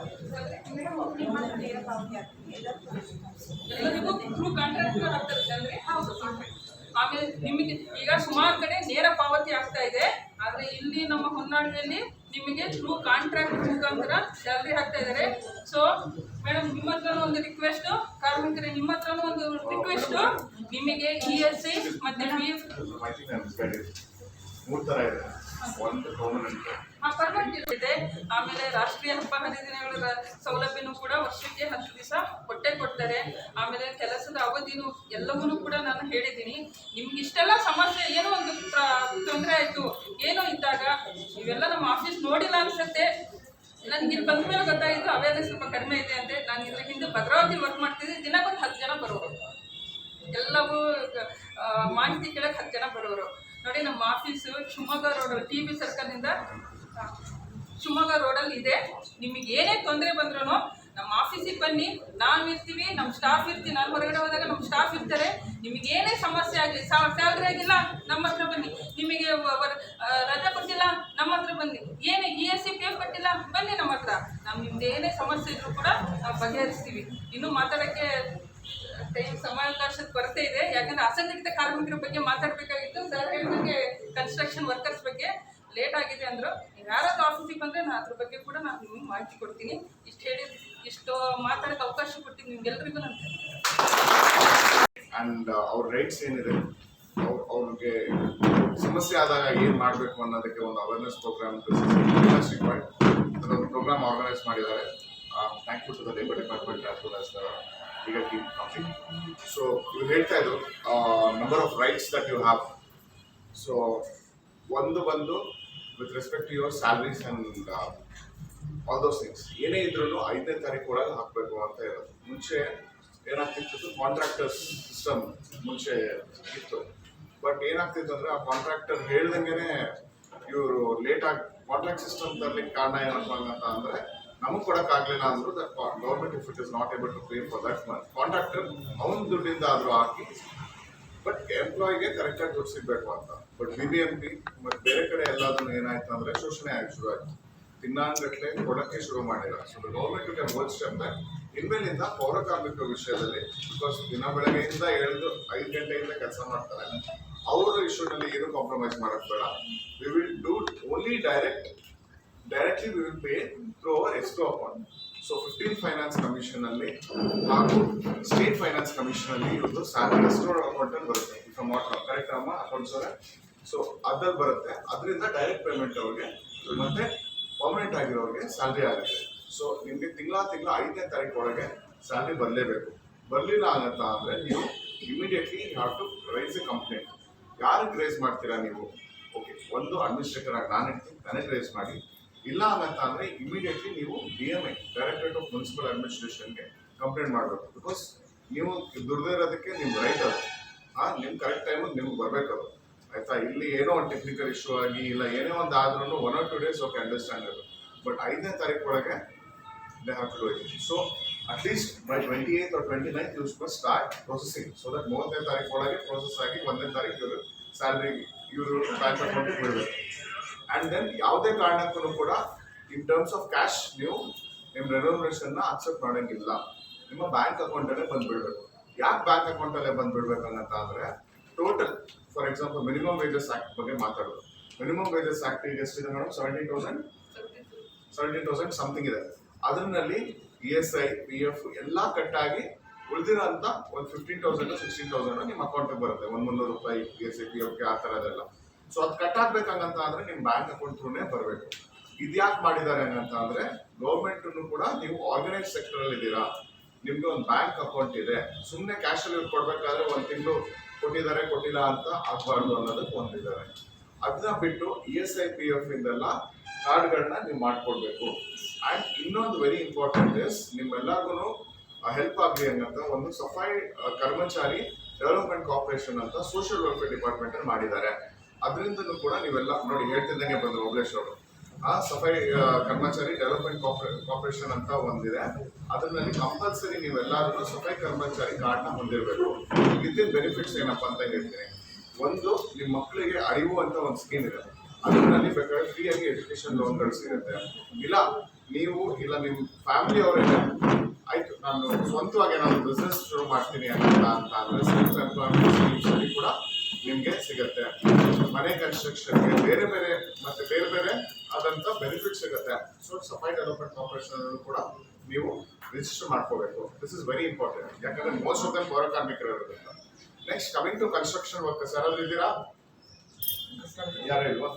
Speaker 6: ಎಲ್ಲರಿಗೂ ಥ್ರೂ ಕಾಂಟ್ರಾಕ್ಟ್ ಆಗ್ತದೆ ಹೌದು ಆಮೇಲೆ ನಿಮಗೆ ಈಗ ಸುಮಾರು ಕಡೆ ನೇರ ಪಾವತಿ ಆಗ್ತಾ ಇದೆ. ಆದ್ರೆ ಇಲ್ಲಿ ನಮ್ಮ ಹೊನ್ನಾಳಿಯಲ್ಲಿ ನಿಮಗೆ ಥ್ರೂ ಕಾಂಟ್ರಾಕ್ಟ್ ಮುಖಾಂತರ ಸ್ಯಾಲ್ರಿ ಹಾಕ್ತಾ ಇದ್ದಾರೆ. ಸೊ ಮೇಡಮ್ ನಿಮ್ಮ ಹತ್ರನೂ ಒಂದು ರಿಕ್ವೆಸ್ಟ್ ಕಾರ್ಮಿಕರೇ ನಿಮ್ಮ ಹತ್ರನೂ ಒಂದು ರಿಕ್ವೆಸ್ಟ್ ನಿಮಗೆ ಇ ಎಸ್ ಐ ಮತ್ತೆ ಪಿ ಎಫ್
Speaker 7: ಮೂರು ಥರ ಇದೆ.
Speaker 6: ಇದೆ ಆಮೇಲೆ ರಾಷ್ಟ್ರೀಯ ಹಬ್ಬ ಹರಿದಿನಗಳ ಸೌಲಭ್ಯನೂ ಕೂಡ ವರ್ಷಕ್ಕೆ ಹತ್ತು ದಿವಸ ಕೊಟ್ಟೆ ಕೊಡ್ತಾರೆ. ಆಮೇಲೆ ಕೆಲಸದ ಅವಧಿನೂ ಎಲ್ಲವನ್ನೂ ಕೂಡ ನಾನು ಹೇಳಿದ್ದೀನಿ. ನಿಮ್ಗೆ ಇಷ್ಟೆಲ್ಲ ಸಮಸ್ಯೆ, ಏನೋ ಒಂದು ತೊಂದರೆ ಆಯಿತು, ಏನೋ ಇದ್ದಾಗ ನೀವೆಲ್ಲ ನಮ್ಮ ಆಫೀಸ್ ನೋಡಿಲ್ಲ ಅನ್ಸುತ್ತೆ. ನನಗೆ ಇಲ್ಲಿ ಬಂದ ಮೇಲೆ ಗೊತ್ತಾಗಿದ್ದು ಅವೇರ್ನೆಸ್ ಸ್ವಲ್ಪ ಕಡಿಮೆ ಇದೆ ಅಂತ. ನಾನು ಇದ್ರ ಹಿಂದೆ ಭದ್ರಾವತಿ ವರ್ಕ್ ಮಾಡ್ತಿದ್ದೆ. ದಿನಕ್ಕೊಂದು ಹತ್ತು ಜನ ಬರೋರು. ಎಲ್ಲವೂ ಮಾಹಿತಿ ಕೇಳಕ್ಕೆ ಹತ್ತು ಜನ ಬರೋರು. ನೋಡಿ, ನಮ್ಮ office Shivamogga road T B ಸರ್ಕಲ್ನಿಂದ Shivamogga ರೋಡಲ್ಲಿ ಇದೆ. ನಿಮಗೆ ಏನೇ ತೊಂದರೆ ಬಂದ್ರೂ ನಮ್ಮ ಆಫೀಸಿಗೆ ಬನ್ನಿ. ನಾವು ಇರ್ತೀವಿ ನಮ್ಮ ಸ್ಟಾಫ್ ಇರ್ತೀವಿ. ನಾನು ಹೊರಗಡೆ ಹೋದಾಗ ನಮ್ಮ ಸ್ಟಾಫ್ ಇರ್ತಾರೆ. ನಿಮಗೆ ಏನೇ ಸಮಸ್ಯೆ ಆಗಲಿ ಸ್ಯಾಲ್ರಿ ಆಗಿಲ್ಲ, ನಮ್ಮ ಹತ್ರ ಬನ್ನಿ. ನಿಮಗೆ ರಜೆ ಕೊಟ್ಟಿಲ್ಲ, ನಮ್ಮ ಹತ್ರ ಬನ್ನಿ. ಏನೇ E S C P F ಕೊಟ್ಟಿಲ್ಲ, ಬನ್ನಿ ನಮ್ಮ ಹತ್ರ. ನಮ್ಮ ನಿಮ್ದು ಏನೇ ಸಮಸ್ಯೆ ಇದ್ರೂ ಕೂಡ ನಾವು ಬಗೆಹರಿಸ್ತೀವಿ. ಇನ್ನೂ ಮಾತಾಡೋಕ್ಕೆ ಟೈಮ್ ಸಮಾವಕಾಶದ ಕೊರತೆ ಇದೆ. ಯಾಕಂದ್ರೆ ಅಸಂಘಟಿತ ಕಾರ್ಮಿಕರ ಬಗ್ಗೆ ಮಾತಾಡಬೇಕಾಗಿತ್ತು. ಸರ್ ಹೇಳಿದಂಗೆ ಕನ್ಸ್ಟ್ರಕ್ಷನ್ ವರ್ಕರ್ಸ್ ಬಗ್ಗೆ ಲೇಟ್ ಆಗಿದೆ ಅಂದರು. ಯಾರಾದ್ರೂ ಆಫೀಸಿಗೆ ಬಂದರೆ ನಾನು ಅದ್ರ ಬಗ್ಗೆ ಕೂಡ ನಾನು ನಿಮ್ಗೆ ಮಾಹಿತಿ ಕೊಡ್ತೀನಿ. ಇಷ್ಟು ಹೇಳಿ, ಇಷ್ಟು ಮಾತಾಡೋಕ್ಕೆ ಅವಕಾಶ ಕೊಟ್ಟಿದ್ದು ನಿಮ್ಗೆಲ್ರಿಗೂ ನಾನು
Speaker 7: ಅಂಡ್ ಅವ್ರ ರೈಟ್ಸ್ ಏನಿದೆ? ಅವ್ರ, ಅವ್ರಿಗೆ ಸಮಸ್ಯೆ ಆದಾಗ ಏನು ಮಾಡಬೇಕು ಅನ್ನೋದಕ್ಕೆ ಒಂದು ಅವೇರ್ನೆಸ್ ಪ್ರೋಗ್ರಾಮ್ ಪ್ರೋಗ್ರಾಮ್ ಆರ್ಗನೈಸ್ ಮಾಡಿದ್ದಾರೆ. Thank you to the labour department as well as the legal team coffee so ಇವ್ರು ಹೇಳ್ತಾ ಇದ್ರು number of rights that you have so ಒಂದು ಬಂದು with respect to your salaries and all those things ಏನೇ ಇದ್ರೂ ಐದನೇ ತಾರೀಕು ಒಳಗೆ ಹಾಕಬೇಕು ಅಂತ ಇರೋದು. ಮುಂಚೆ ಏನಾಗ್ತಿತ್ತು ಕಾಂಟ್ರಾಕ್ಟರ್ಸ್ ಸಿಸ್ಟಮ್ ಮುಂಚೆ ಇತ್ತು. ಬಟ್ ಏನಾಗ್ತಿತ್ತು ಅಂದರೆ ಆ ಕಾಂಟ್ರಾಕ್ಟರ್ ಹೇಳ್ದಂಗೆ ಇವರು ಲೇಟ್ ಆಗಿ ಕಾಂಟ್ರಾಕ್ಟ್ ಸಿಸ್ಟಮ್ ತರಲಿಕ್ಕೆ ಕಾರಣ ಏನಪ್ಪ ಅಂತ ಅಂದ್ರೆ ನಮಗೆ ಕೊಡಕ್ಕಾಗ್ಲಿಲ್ಲ ಅಂದ್ರು that government if it is not able to pay for that month contractor ಅವನ್ ದುಡ್ಡಿಂದ ಆದ್ರೂ ಹಾಕಿ ಬಟ್ ಎಂಪ್ಲಾಯಿಗೆ ಕರೆಕ್ಟಾಗಿ ದುಡ್ಡು ಸಿಗ್ಬೇಕು ಅಂತ. But B B M P ಮತ್ತು ಬೇರೆ ಕಡೆ ಎಲ್ಲಾದ್ರೂ ಏನಾಯ್ತು ಅಂದ್ರೆ ಶೋಷಣೆ ಆಗಿ ಶುರು ಆಯ್ತು. ತಿನ್ನಾನ್ಗಟ್ಲೆ ಕೊಡಕ್ಕೆ ಶುರು ಮಾಡಿಲ್ಲ. ಸೊ ಗೌರ್ಮೆಂಟ್ಗೆ ಹೋಲ್ ಸ್ಟೆಪ್ ಇನ್ಮೇಲಿಂದ ಪೌರ ಕಾರ್ಮಿಕ ವಿಷಯದಲ್ಲಿ ಬಿಕಾಸ್ ದಿನ ಬೆಳಗ್ಗೆಯಿಂದ ಎಳೆದು ಐದು ಗಂಟೆಯಿಂದ ಕೆಲಸ ಮಾಡ್ತಾರೆ. ಅವರ ಇಶ್ಯೂನಲ್ಲಿ ಏನು ಕಾಂಪ್ರಮೈಸ್ ಮಾಡಕ್ ಬೇಡ. We will do only direct directly we will pay through our escrow account so fifteen finance commission ಅಲ್ಲಿ ಹಾಗೂ ಸ್ಟೇಟ್ ಫೈನಾನ್ಸ್ ಕಮಿಷನ್ ಅಲ್ಲಿ ಇವ್ರದ್ದು ಸ್ಯಾಲರಿ ಎಕ್ಸ್ಟ್ರೋ ಅಕೌಂಟ್ ಅಲ್ಲಿ ಬರುತ್ತೆ. ಇಫ್ ನಾಟ್ ಕರೆಕ್ಟ್ ಅಮ್ಮ? ಅಕೌಂಟ್ಸ್ ಅವರೇ ಸೊ ಅದ್ರಲ್ಲಿ ಬರುತ್ತೆ. ಅದರಿಂದ ಡೈರೆಕ್ಟ್ ಪೇಮೆಂಟ್ ಅವ್ರಿಗೆ, ಮತ್ತೆ ಪರ್ಮನೆಂಟ್ ಆಗಿರೋರಿಗೆ ಸ್ಯಾಲ್ರಿ ಆಗುತ್ತೆ. ಸೊ ನಿಮಗೆ ತಿಂಗಳ ತಿಂಗಳ ಐದನೇ ತಾರೀಕು ಒಳಗೆ ಸ್ಯಾಲ್ರಿ ಬರಲೇಬೇಕು. ಬರಲಿಲ್ಲ ಆಗತ್ತ ಅಂದರೆ ನೀವು immediately you have to raise a complaint ಯಾರಿಗೆ ರೈಸ್ ಮಾಡ್ತೀರಾ ನೀವು? ಓಕೆ ಒಂದು ಅಡ್ಮಿನಿಸ್ಟ್ರೇಟರ್ ಆಗಿ ನಾನು ಇರ್ತೀನಿ. ನನಗೆ ರೈಸ್ ಮಾಡಿ ಇಲ್ಲ ಅಂತ ಅಂದ್ರೆ ಇಮಿಡಿಯೇಟ್ಲಿ ನೀವು D M I directorate of municipal ಅಡ್ಮಿನಿಸ್ಟ್ರೇಷನ್ಗೆ complaint ಮಾಡಬೇಕು. ಬಿಕಾಸ್ ನೀವು ದುಡ್ದೇ ಇರೋದಕ್ಕೆ ನಿಮ್ಮ ರೈಟ್ ಅದು. ಆ ನಿಮ್ಮ ಕರೆಕ್ಟ್ ಟೈಮಿಗೆ ನಿಮ್ಗೆ ಬರಬೇಕು ಅದು. ಆಯ್ತಾ? ಇಲ್ಲಿ ಏನೋ ಒಂದು ಟೆಕ್ನಿಕಲ್ ಇಶ್ಯೂ ಆಗಿ, ಇಲ್ಲ ಏನೇ ಒಂದು ಆದ್ರೂ one or two days okay understand ಅದು. ಬಟ್ ಐದನೇ ತಾರೀಕು ಒಳಗೆ they have to do it so at least by twenty eight or twenty nine use first start processing so that ಮೂವತ್ತನೇ ತಾರೀಕು ಒಳಗೆ ಪ್ರೊಸೆಸ್ ಆಗಿ ಒಂದನೇ ತಾರೀಕು ಇವರು ಸ್ಯಾಲ್ರಿ ಇವರು ಟ್ರಾನ್ಸ್ಫರ್ ಅಕೌಂಟಿಗೆ ಬಿಡಬೇಕು. ಆ್ಯಂಡ್ ದೆನ್ ಯಾವುದೇ ಕಾರಣಕ್ಕೂ ಕೂಡ ಇನ್ ಟರ್ಮ್ಸ್ ಆಫ್ ಕ್ಯಾಶ್ ನೀವು ನಿಮ್ಮ ರೆನೋವೇಷನ್ನ ಅಕ್ಸೆಪ್ಟ್ ಮಾಡೋಂಗಿಲ್ಲ. ನಿಮ್ಮ ಬ್ಯಾಂಕ್ ಅಕೌಂಟಲ್ಲೇ ಬಂದ್ಬಿಡ್ಬೇಕು. ಯಾಕೆ ಬ್ಯಾಂಕ್ ಅಕೌಂಟಲ್ಲೇ ಬಂದ್ಬಿಡ್ಬೇಕು ಅಂತ ಅಂದರೆ total for example minimum wages act ಬಗ್ಗೆ ಮಾತಾಡೋದು. ಮಿನಿಮಮ್ ವೇಜಸ್ ಆಕ್ಟ್ ಈಗ ಎಷ್ಟಿದೆ madam seventeen thousand seventeen thousand something ಇದೆ. ಅದರಲ್ಲಿ E S I P F ಎಲ್ಲ ಕಟ್ಟಾಗಿ ಉಳಿದಿರೋ ಅಂತ ಒಂದು ಫಿಫ್ಟೀನ್ ತೌಸಂಡ್ ಸಿಕ್ಸ್ಟೀನ್ ತೌಸಂಡ್ ನಿಮ್ಮ ಅಕೌಂಟಿಗೆ ಬರುತ್ತೆ. ಒಂದು ಮುನ್ನೂರು ರೂಪಾಯಿ ಪಿ ಎಸ್ ಐ ಪಿ ಎಫ್ಗೆ ಆ ಥರದೆಲ್ಲ ಸೊ ಅದು ಕಟ್ಟಾಗ್ಬೇಕಂತ ಅಂದ್ರೆ ನಿಮ್ಮ ಬ್ಯಾಂಕ್ ಅಕೌಂಟ್ ಥ್ರೂನೇ ಬರಬೇಕು. ಇದ್ಯಾಕೆ ಮಾಡಿದ್ದಾರೆ ಅಂತ ಅಂದ್ರೆ ಗೌರ್ಮೆಂಟ್ ಕೂಡ ನೀವು ಆರ್ಗನೈಸ್ ಸೆಕ್ಟರ್ ಅಲ್ಲಿ ಇದ್ದೀರಾ, ನಿಮ್ಗೆ ಒಂದು ಬ್ಯಾಂಕ್ ಅಕೌಂಟ್ ಇದೆ. ಸುಮ್ಮನೆ ಕ್ಯಾಶಲ್ಲಿ ಕೊಡ್ಬೇಕಾದ್ರೆ ಒಂದು ತಿಂಗಳು ಕೊಟ್ಟಿದ್ದಾರೆ, ಕೊಟ್ಟಿಲ್ಲ ಅಂತ ಆಗ್ಬಾರ್ದು ಅನ್ನೋದಕ್ಕೆ ಒಂದಿದ್ದಾರೆ ಅದನ್ನ ಬಿಟ್ಟು E S I P F ಇಂದೆಲ್ಲ ಕಾರ್ಡ್ಗಳನ್ನ ನೀವು ಮಾಡ್ಕೊಡ್ಬೇಕು. ಆ್ಯಂಡ್ ಇನ್ನೊಂದು ವೆರಿ ಇಂಪಾರ್ಟೆಂಟ್ ಇಸ್ ನಿಮ್ಮೆಲ್ಲರಿಗೂ ಹೆಲ್ಪ್ ಆಗಲಿ ಅನ್ನಂತ ಒಂದು ಸಫಾಯಿ ಕರ್ಮಚಾರಿ ಡೆವಲಪ್ಮೆಂಟ್ ಕಾರ್ಪೊರೇಷನ್ ಅಂತ ಸೋಷಿಯಲ್ ವೆಲ್ಫೇರ್ ಡಿಪಾರ್ಟ್ಮೆಂಟ್ ಮಾಡಿದ್ದಾರೆ. ಅದರಿಂದನೂ ಕೂಡ ನೀವೆಲ್ಲ ನೋಡಿ ಹೇಳ್ತಿದ್ದಂಗೆ ಬಂದ್ರು ಓಬ್ಲೇಶ್ ಅವರು. ಆ ಸಫೈ ಕರ್ಮಚಾರಿ ಡೆವಲಪ್ಮೆಂಟ್ ಕಾರ್ಪೊರೇಷನ್ ಅಂತ ಒಂದಿದೆ. ಅದರಲ್ಲಿ ಕಂಪಲ್ಸರಿ ನೀವೆಲ್ಲರೂ ಸಫೈ ಕರ್ಮಚಾರಿ ಕಾರ್ಡ್ನ ಹೊಂದಿರಬೇಕು. ವಿತಿನ್ ಬೆನಿಫಿಟ್ಸ್ ಏನಪ್ಪ ಅಂತ ಹೇಳ್ತೀನಿ. ಒಂದು ನಿಮ್ಮ ಮಕ್ಕಳಿಗೆ ಅರಿವು ಅಂತ ಒಂದು ಸ್ಕೀಮ್ ಇದೆ. ಅದರಲ್ಲಿ ಬೇಕಾದ್ರೆ ಫ್ರೀಯಾಗಿ ಎಜುಕೇಶನ್ ಲೋನ್ಗಳು ಸಿಗುತ್ತೆ ಇಲ್ಲ, ನೀವು, ಇಲ್ಲ ನಿಮ್ಮ ಫ್ಯಾಮಿಲಿ ಅವರಿಗೆ, ಆಯ್ತು, ನಾನು ಸ್ವಂತವಾಗಿ ನಾನು ಬಿಸ್ನೆಸ್ ಶುರು ಮಾಡ್ತೀನಿ ಅಂತ ಅಂತ ಅಂದ್ರೆ ಸೆಲ್ಫ್ ಎಂಪ್ಲಾಯ್ಮೆಂಟ್ ಸ್ಕೀಮ್ಸ್ ಅಲ್ಲಿ ಕೂಡ ನಿಮಗೆ ಸಿಗುತ್ತೆ. ಮನೆ ಕನ್ಸ್ಟ್ರಕ್ಷನ್ಗೆ ಬೇರೆ ಬೇರೆ ಮತ್ತೆ ಬೇರೆ ಬೇರೆ ಆದಂತ ಬೆನಿಫಿಟ್ ಸಿಗುತ್ತೆ. ಸೊ ಸಫಾಯಿ ಡೆವಲಪ್ಮೆಂಟ್ ಕಾರ್ಪೊರೇಷನ್ ಕೂಡ ನೀವು ರಿಜಿಸ್ಟರ್ ಮಾಡ್ಕೋಬೇಕು. ದಿಸ್ ಇಸ್ ವೆರಿ ಇಂಪಾರ್ಟೆಂಟ್ ಯಾಕಂದ್ರೆ ಮೋಸ್ಟ್ ಆಫ್ ದಮ್ ಪೌರ ಕಾರ್ಮಿಕರು ಇರೋದ್ರಿಂದ. Next coming to construction workers ಯಾರಾದ್ರೂ ಇದ್ದೀರಾ? ಯಾರೇ ಇಲ್ವಾ?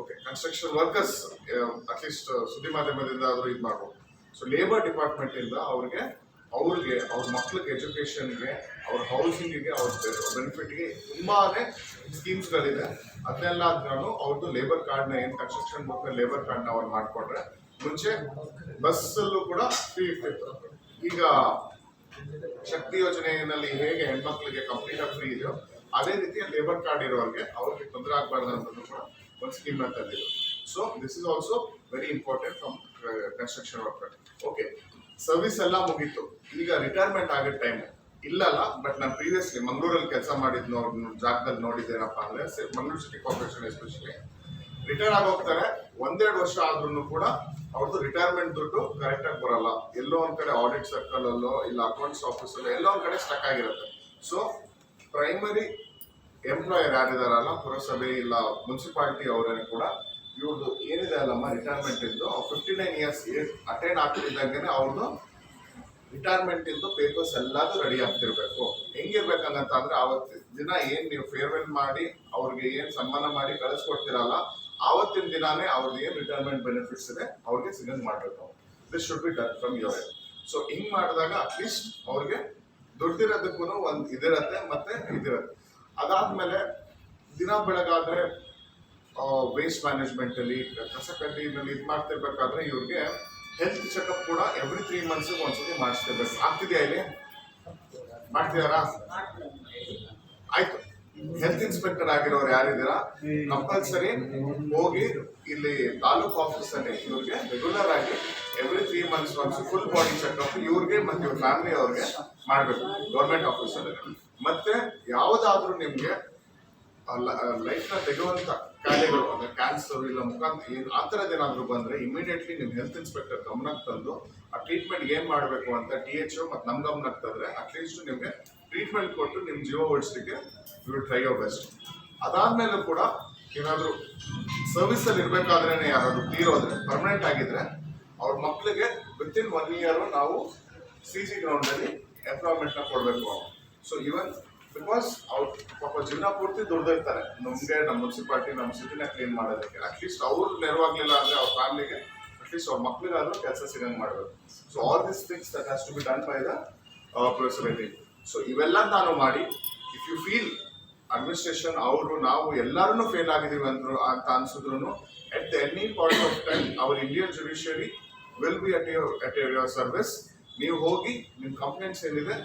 Speaker 7: ಓಕೆ ಕನ್ಸ್ಟ್ರಕ್ಷನ್ ವರ್ಕರ್ಸ್ ಅಟ್ಲೀಸ್ಟ್ ಸುದ್ದಿ ಮಾಧ್ಯಮದಿಂದ ಆದರೂ ಇದು ಮಾಡ್ಬೋದು ಸೊ ಲೇಬರ್ ಡಿಪಾರ್ಟ್ಮೆಂಟಿಂದ ಅವ್ರಿಗೆ ಅವ್ರಿಗೆ, ಅವ್ರ ಮಕ್ಳಿಗೆ ಎಜುಕೇಶನ್ಗೆ ಅವ್ರ ಹೌಸಿಂಗಿಗೆ ಅವ್ರ ಬೆನಿಫಿಟ್ಗೆ ತುಂಬಾನೇ ಸ್ಕೀಮ್ಸ್ಗಳಿದೆ ಅದನ್ನೆಲ್ಲ ನಾನು ಅವ್ರದ್ದು ಲೇಬರ್ ಕಾರ್ಡ್ನ ಏನು ಕನ್ಸ್ಟ್ರಕ್ಷನ್ ಬರ್ತಾರೆ ಲೇಬರ್ ಕಾರ್ಡ್ನ ಅವ್ರು ಮಾಡಿಕೊಟ್ರೆ ಮುಂಚೆ ಬಸ್ಸಲ್ಲೂ ಕೂಡ ಫ್ರೀ ಇರ್ತಿತ್ತು. ಈಗ ಶಕ್ತಿ ಯೋಜನೆಯಲ್ಲಿ ಹೇಗೆ ಹೆಣ್ಮಕ್ಳಿಗೆ ಕಂಪ್ಲೀಟ್ ಆಗಿ ಫ್ರೀ ಇದೆಯೋ ಅದೇ ರೀತಿ ಲೇಬರ್ ಕಾರ್ಡ್ ಇರೋರಿಗೆ ಅವ್ರಿಗೆ ತೊಂದರೆ ಆಗಬಾರ್ದು ಅಂತ ಕೂಡ ಒಂದು ಸ್ಕೀಮ್ನ ತಂದಿದ್ದು so this is also very important from construction worker okay service ಎಲ್ಲ ಮುಗೀತು. ಈಗ ರಿಟೈರ್ಮೆಂಟ್ ಆಗೋ ಟೈಮ್ ಇಲ್ಲಲ್ಲ ಬಟ್ ನಾನು ಪ್ರೀವಿಯಸ್ಲಿ ಮಂಗಳೂರಲ್ಲಿ ಕೆಲಸ ಮಾಡಿದ್ ಜಾಗದಲ್ಲಿ ನೋಡಿದ್ದೇನಪ್ಪ ಅಂದ್ರೆ Mangaluru city corporation especially retire ಆಗಿ ಹೋಗ್ತಾರೆ. ಒಂದೆರಡು ವರ್ಷ ಆದ್ರೂ ಕೂಡ ಅವ್ರದ್ದು ರಿಟೈರ್ಮೆಂಟ್ ದುಡ್ಡು ಕರೆಕ್ಟ್ ಆಗಿ ಬರಲ್ಲ. ಎಲ್ಲೋ ಒಂದ್ ಕಡೆ ಆಡಿಟ್ ಸರ್ಕಲ್ ಅಲ್ಲೋ, ಇಲ್ಲ ಅಕೌಂಟ್ಸ್ ಆಫೀಸ್ ಅಲ್ಲೋ, ಎಲ್ಲೋ ಒಂದ್ ಕಡೆ ಸ್ಟಕ್ ಆಗಿರುತ್ತೆ. ಸೊ ಪ್ರೈಮರಿ ಎಂಪ್ಲಾಯರ್ ಯಾರಿದಾರಲ್ಲ, ಪುರಸಭೆ ಇಲ್ಲ ಮುನ್ಸಿಪಾಲಿಟಿ ಅವರೇ ಕೂಡ ಇವ್ರದ್ದು ಏನಿದೆ ಅಲ್ಲಮ್ಮ ರಿಟೈರ್ಮೆಂಟ್ ಇದ್ದು ಫಿಫ್ಟಿ ನೈನ್ ಇಯರ್ಸ್ ಅಟೆಂಡ್ ಆಗ್ತಿದ್ದಂಗೆ ಅವ್ರದ್ದು ರಿಟೈರ್ಮೆಂಟ್ ಇಂದು ಪೇಪರ್ಸ್ ಎಲ್ಲದೂ ರೆಡಿ ಆಗ್ತಿರ್ಬೇಕು. ಹೆಂಗಿರ್ಬೇಕಂತ ಅಂದ್ರೆ ಆವತ್ತಿನ ದಿನ ಏನ್ ನೀವು ಫೇರ್ವೆಲ್ ಮಾಡಿ, ಅವ್ರಿಗೆ ಏನ್ ಸನ್ಮಾನ ಮಾಡಿ ಕಳಿಸ್ಕೊಡ್ತಿರಲ್ಲ, ಆವತ್ತಿನ ದಿನಾನೇ ಅವ್ರದ್ದು ಏನ್ ರಿಟೈರ್ಮೆಂಟ್ ಬೆನಿಫಿಟ್ಸ್ ಇದೆ, ಅವ್ರಿಗೆ ಸಿಗಂಗ್ ಮಾಡಬೇಕು this should be done from your so ಹಿಂಗ್ ಮಾಡಿದಾಗ ಅಟ್ಲೀಸ್ಟ್ ಅವ್ರಿಗೆ ದುಡ್ಡಿರೋದಕ್ಕೂ ಒಂದ್ ಇದಿರತ್ತೆ ಮತ್ತೆ ಇದಿರತ್ತೆ. ಅದಾದ್ಮೇಲೆ ದಿನ ಬೆಳಗಾದ್ರೆ ವೇಸ್ಟ್ ಮ್ಯಾನೇಜ್ಮೆಂಟ್ ಅಲ್ಲಿ ಕಸ ಕಡ್ಡಿನಲ್ಲಿ ಇದು ಮಾಡ್ತಿರ್ಬೇಕಾದ್ರೆ ಇವ್ರಿಗೆ ಹೆಲ್ತ್ ಚೆಕಪ್ ಕೂಡ ಎವ್ರಿ ತ್ರೀ ಮಂತ್ಸ್ ಒಂದ್ಸತಿ ಮಾಡಿಸ್ತಿರ್ಬೇಕು ಆಗ್ತಿದೆಯಾ ಇಲ್ಲಿ? ಮಾಡ್ತಿದಾರಾ? ಆಯ್ತು. ಹೆಲ್ತ್ ಇನ್ಸ್ಪೆಕ್ಟರ್ ಆಗಿರೋರು ಯಾರಿದ್ದೀರಾ? ಕಂಪಲ್ಸರಿ ಹೋಗಿ ಇಲ್ಲಿ ತಾಲೂಕ್ ಆಫೀಸ್ ಅಲ್ಲಿ ಇವ್ರಿಗೆ ರೆಗ್ಯುಲರ್ ಆಗಿ every three months once full body checkup ಇವ್ರಿಗೆ ಮತ್ತೆ ಇವ್ರ ಫ್ಯಾಮಿಲಿ ಅವ್ರಿಗೆ ಮಾಡ್ಬೇಕು ಗೌರ್ಮೆಂಟ್ ಆಫೀಸ್ ಅಲ್ಲಿ ಮತ್ತೆ ಯಾವ್ದಾದ್ರು ನಿಮ್ಗೆ ಲೈಫ್ನ ತೆಗೆಯುವಂತ ಕಾಯಿಲೆಗಳು ಅಂದ್ರೆ ಕ್ಯಾನ್ಸರ್ ಇಲ್ಲ ಮುಖಾಂತರ ಏನು ಆ ಥರದ್ದು ಏನಾದರೂ ಬಂದ್ರೆ ಇಮಿಡಿಯೇಟ್ಲಿ ನಿಮ್ಮ ಹೆಲ್ತ್ ಇನ್ಸ್ಪೆಕ್ಟರ್ ಗಮನಕ್ಕೆ ತಂದು ಆ ಟ್ರೀಟ್ಮೆಂಟ್ ಏನ್ ಮಾಡಬೇಕು ಅಂತ ಟಿ ಎಚ್ ಮತ್ತೆ ನಮ್ ಗಮನಕ್ಕೆ ತಂದ್ರೆ ಅಟ್ಲೀಸ್ಟ್ ನಿಮಗೆ ಟ್ರೀಟ್ಮೆಂಟ್ ಕೊಟ್ಟು ನಿಮ್ ಜೀವ ಉಳಿಸ್ಲಿಕ್ಕೆ ಯು ಟ್ರೈ ಯೋರ್ ಬೆಸ್ಟ್ ಅದಾದ್ಮೇಲೆ ಕೂಡ ಏನಾದರೂ ಸರ್ವಿಸ್ ಅಲ್ಲಿ ಇರ್ಬೇಕಾದ್ರೆ ಯಾರಾದ್ರು ತೀರೋದ್ರೆ ಪರ್ಮನೆಂಟ್ ಆಗಿದ್ರೆ ಅವ್ರ ಮಕ್ಕಳಿಗೆ ವಿತ್ ಇನ್ ಒನ್ ಇಯರ್ ನಾವು ಸಿ ಜಿ ಗ್ರೌಂಡ್ ಅಲ್ಲಿ ಎಂಪ್ಲಾಯ್ಮೆಂಟ್ನ ಕೊಡ್ಬೇಕು ಸೊ ಇವನ್ ಬಿಕಾಸ್ ಅವ್ರು ಪಾಪ ಜೀವನ ಪೂರ್ತಿ ದುಡ್ದಿರ್ತಾರೆ ನಮ್ಗೆ ನಮ್ಮ ಮುನ್ಸಿಪಾಲಿಟಿ ನಮ್ಮ ಸಿಟಿನ ಕ್ಲೀನ್ ಮಾಡೋದಕ್ಕೆ. ಅಟ್ಲೀಸ್ಟ್ ಅವ್ರು ನೆರವಾಗ್ಲಿಲ್ಲ ಅಂದ್ರೆ ಅವ್ರ ಫ್ಯಾಮಿಲಿಗೆ ಅಟ್ಲೀಸ್ಟ್ ಅವ್ರ ಮಕ್ಳಿಗಾದ್ರೂ ಕೆಲಸ ಸಿಗಂಗ್ ಮಾಡಬೇಕು. So all this things that has to be done by the process city so ಇವೆಲ್ಲ ನಾನು ಮಾಡಿ ಇಫ್ ಯು ಫೀಲ್ ಅಡ್ಮಿನಿಸ್ಟ್ರೇಷನ್ ಅವರು, ನಾವು ಎಲ್ಲರೂ ಫೇಲ್ ಆಗಿದ್ದೀವಿ ಅಂದ್ರು, ಅಂತ ಅನ್ಸಿದ್ರು at the any point of time our Indian judiciary will be at your at service ನೀವು ಹೋಗಿ ನಿಮ್ಮ ಕಂಪ್ಲೇಂಟ್ಸ್ ಏನಿದೆ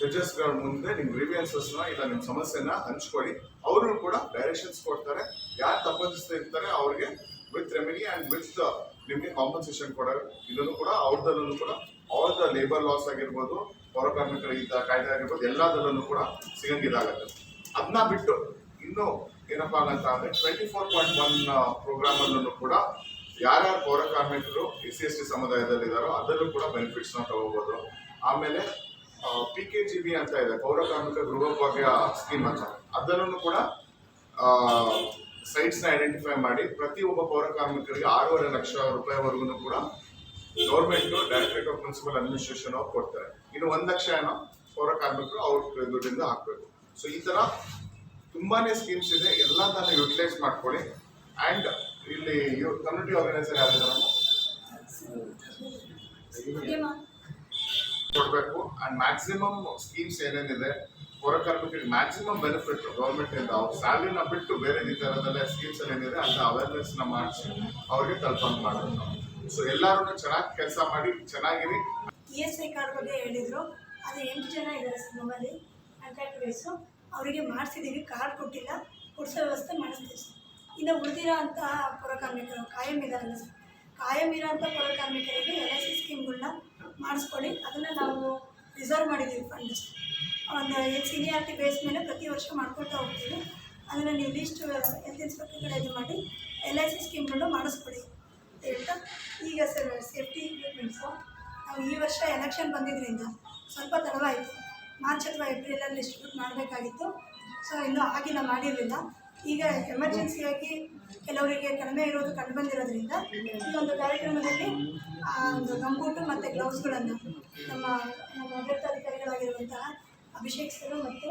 Speaker 7: ಜಡ್ಜಸ್ಗಳ ಮುಂದೆ ನಿಮ್ಮ ಗ್ರೀವಿಯನ್ಸಸ್ನ ಇಲ್ಲ ನಿಮ್ಮ ಸಮಸ್ಯೆನ ಹಂಚ್ಕೊಳ್ಳಿ. ಅವರು ಕೂಡ ಡೈರೆಕ್ಷನ್ಸ್ ಕೊಡ್ತಾರೆ. ಯಾರು ತಪ್ಪಿಸ್ತಾ ಇರ್ತಾರೆ ಅವ್ರಿಗೆ ವಿತ್ ರೆಮಿಡಿ ಆ್ಯಂಡ್ ವಿತ್ ನಿಮಗೆ ಕಾಂಪನ್ಸೇಷನ್ ಕೊಡೋ ಇದನ್ನು ಕೂಡ ಅವ್ರದಲ್ಲೂ ಕೂಡ ಅವ್ರದ ಲೇಬರ್ ಲಾಸ್ ಆಗಿರ್ಬೋದು, ಪೌರ ಕಾರ್ಮಿಕರ ಇದ್ದ ಕಾಯ್ದೆ ಆಗಿರ್ಬೋದು, ಎಲ್ಲದರಲ್ಲೂ ಕೂಡ ಸಿಗಂಗಿದಾಗತ್ತೆ ಅದನ್ನ ಬಿಟ್ಟು ಇನ್ನು ಏನಪ್ಪಾ ಅಂತ ಅಂದ್ರೆ twenty four point one program ಅಲ್ಲೂ ಕೂಡ ಯಾರ್ಯಾರು ಪೌರ ಕಾರ್ಮಿಕರು ಎಸ್ ಸಿ ಎಸ್ ಟಿ ಸಮುದಾಯದಲ್ಲಿ ಇದಾರೋ ಅದರಲ್ಲೂ ಕೂಡ ಬೆನಿಫಿಟ್ಸ್ನ ತಗೋಬಹುದು ಆಮೇಲೆ ಪಿ ಕೆ ಜಿ ಬಿ ಅಂತ ಇದೆ ಪೌರ ಕಾರ್ಮಿಕ ಗೃಹೋಪಭಾಗ್ಯ ಸ್ಕೀಮ್ ಅಂತ. ಅದನ್ನು ಕೂಡ ಸೈಟ್ಸ್ನ ಐಡೆಂಟಿಫೈ ಮಾಡಿ, ಪ್ರತಿ ಒಬ್ಬ ಪೌರ ಕಾರ್ಮಿಕರಿಗೆ ಆರೂವರೆ ಲಕ್ಷ ರೂಪಾಯಿವರೆಗೂ ಕೂಡ government directorate of municipal administration ಅವ್ರು ಕೊಡ್ತಾರೆ. ಇನ್ನು ಒಂದು ಲಕ್ಷ ಏನೋ ಪೌರ ಕಾರ್ಮಿಕರು ಅವ್ರ ದುಡ್ಡಿಂದ ಹಾಕಬೇಕು. ಸೊ ಈ ಥರ ತುಂಬಾನೇ ಸ್ಕೀಮ್ಸ್ ಇದೆ, ಎಲ್ಲದನ್ನ ಯುಟಿಲೈಸ್ ಮಾಡ್ಕೊಳ್ಳಿ. ಅಂಡ್ ಇಲ್ಲಿ ಕಮ್ಯುನಿಟಿ ಆರ್ಗನೈಸರ್ ಯಾವ್ದಾರ ಕೊಡಬೇಕು. ಅಂಡ್ ಮ್ಯಾಕ್ಸಿಮಮ್ ಸ್ಕೀಮ್ಸ್ ಏನೇನಿದೆ ಹೊರ ಕಾರ್ಮಿಕರಿಗೆ ಮ್ಯಾಕ್ಸಿಮಮ್ ಬೆನಿಫಿಟ್ ಗೌರ್ಮೆಂಟ್ ಇಂದ ಅವ್ರ ಸ್ಯಾಲರಿನ ಬಿಟ್ಟು ಬೇರೆ ಈ ಥರದೆಲ್ಲ ಸ್ಕೀಮ್ಸ್ ಏನಿದೆ ಅಂತ ಅವೇರ್ನೆಸ್ನ ಮಾಡಿಸಿ ಅವ್ರಿಗೆ ತಲುಪಂಗ್ ಮಾಡೋದು ನಾವು. ಸೊ ಎಲ್ಲರೂ ಚೆನ್ನಾಗಿ ಕೆಲಸ ಮಾಡಿ, ಚೆನ್ನಾಗಿರಿ.
Speaker 8: ಇ ಎಸ್ ಐ ಕಾರ್ಡ್ ಬಗ್ಗೆ ಹೇಳಿದರು. ಅದು ಎಂಟು ಜನ ಇದ್ದಾರೆ ಸರ್ ನಮ್ಮಲ್ಲಿ. ಕಾಂಟ್ರಾಕ್ಟ್ ಅವರಿಗೆ ಮಾಡಿಸಿದ್ದೀವಿ ಕಾರ್ಡ್ ಕೊಟ್ಟಿಲ್ಲ. ಕೊಡಿಸೋ ವ್ಯವಸ್ಥೆ ಮಾಡಿಸ್ತೀವಿ ಸರ್. ಇನ್ನು ಉಳಿದಿರೋ ಅಂತಹ ಪುರಕಾರ್ಮಿಕರು ಕಾಯಂ ಇದಾರಲ್ಲ ಸರ್. ಕಾಯಂ ಇರೋ ಅಂಥ ಪುರಕಾರ್ಮಿಕರಿಗೆ ಎಲ್ ಐ ಸಿ ಸ್ಕೀಮ್ಗಳನ್ನ ಮಾಡಿಸ್ಕೊಡಿ ಅದನ್ನು ನಾವು ರಿಸರ್ವ್ ಮಾಡಿದ್ದೀವಿ ಫಂಡ್ ಒಂದು ಸೀನಿಯಾರಿಟಿ ಬೇಸ್ ಮೇಲೆ ಪ್ರತಿ ವರ್ಷ ಮಾಡ್ಕೊಳ್ತಾ ಹೋಗ್ತೀವಿ. ಅದನ್ನು ನೀವು ಲೀಸ್ಟ್ ಹೆಲ್ತ್ ಇನ್ಸ್ಪೆಕ್ಟರ್ ಇದು ಮಾಡಿ ಎಲ್ ಐ ಸಿ ಸ್ಕೀಮ್ಗಳನ್ನು ಮಾಡಿಸ್ಕೊಡಿ ಅಂತ ಹೇಳ್ತಾ. ಈಗ ಸರ್ ಸೇಫ್ಟಿ ಇಕ್ವಿಪ್ಮೆಂಟ್ಸು ನಾವು ಈ ವರ್ಷ ಎಲೆಕ್ಷನ್ ಬಂದಿದ್ದರಿಂದ ಸ್ವಲ್ಪ ತಡವಾಯಿತು. ಮಾರ್ಚ್ ಅಥವಾ ಏಪ್ರಿಲಲ್ಲಿ ಡಿಸ್ಟ್ರಿಬ್ಯೂಟ್ ಮಾಡಬೇಕಾಗಿತ್ತು. ಸೊ ಇನ್ನೂ ಆಗಿಲ್ಲ, ಮಾಡಿರಲಿಲ್ಲ. ಈಗ ಎಮರ್ಜೆನ್ಸಿಯಾಗಿ ಕೆಲವರಿಗೆ ಕಡಿಮೆ ಇರೋದು ಕಂಡು ಬಂದಿರೋದ್ರಿಂದ ಈ ಒಂದು ಕಾರ್ಯಕ್ರಮದಲ್ಲಿ ಆ ಒಂದು ಗಂಬೂಟು ಮತ್ತು ಗ್ಲೌಸ್ಗಳನ್ನು ನಮ್ಮ ನಮ್ಮ ಆಡಳಿತಾಧಿಕಾರಿಗಳಾಗಿರುವಂತಹ ಅಭಿಷೇಕ್ ಸರ್ ಮತ್ತು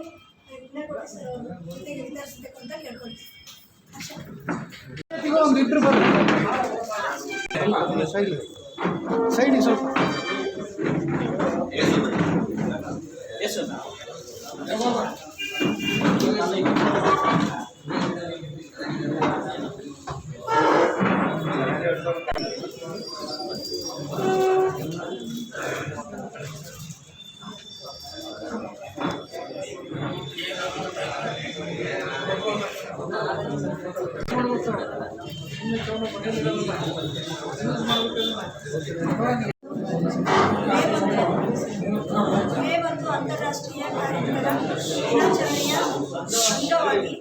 Speaker 8: ಸರ್ ಜೊತೆಗೆ ವಿತರಿಸಬೇಕು ಅಂತ ಕೇಳ್ಕೊಳ್ತೀವಿ ಅಷ್ಟೇ
Speaker 2: ಈಗ ಒಂದು ಇಬ್ಬರು ಬರ್ತಾರೆ ಸೈಡ್ ಸೈಡ್ ಸ್ವಲ್ಪ
Speaker 3: ಎಷ್ಟು
Speaker 8: ಮೇ ಒಂದು ಅಂತಾರಾಷ್ಟ್ರೀಯ ಕಾರ್ಮಿಕರ ದಿನಾಚರಣೆಯ ಅಂಗವಾಗಿ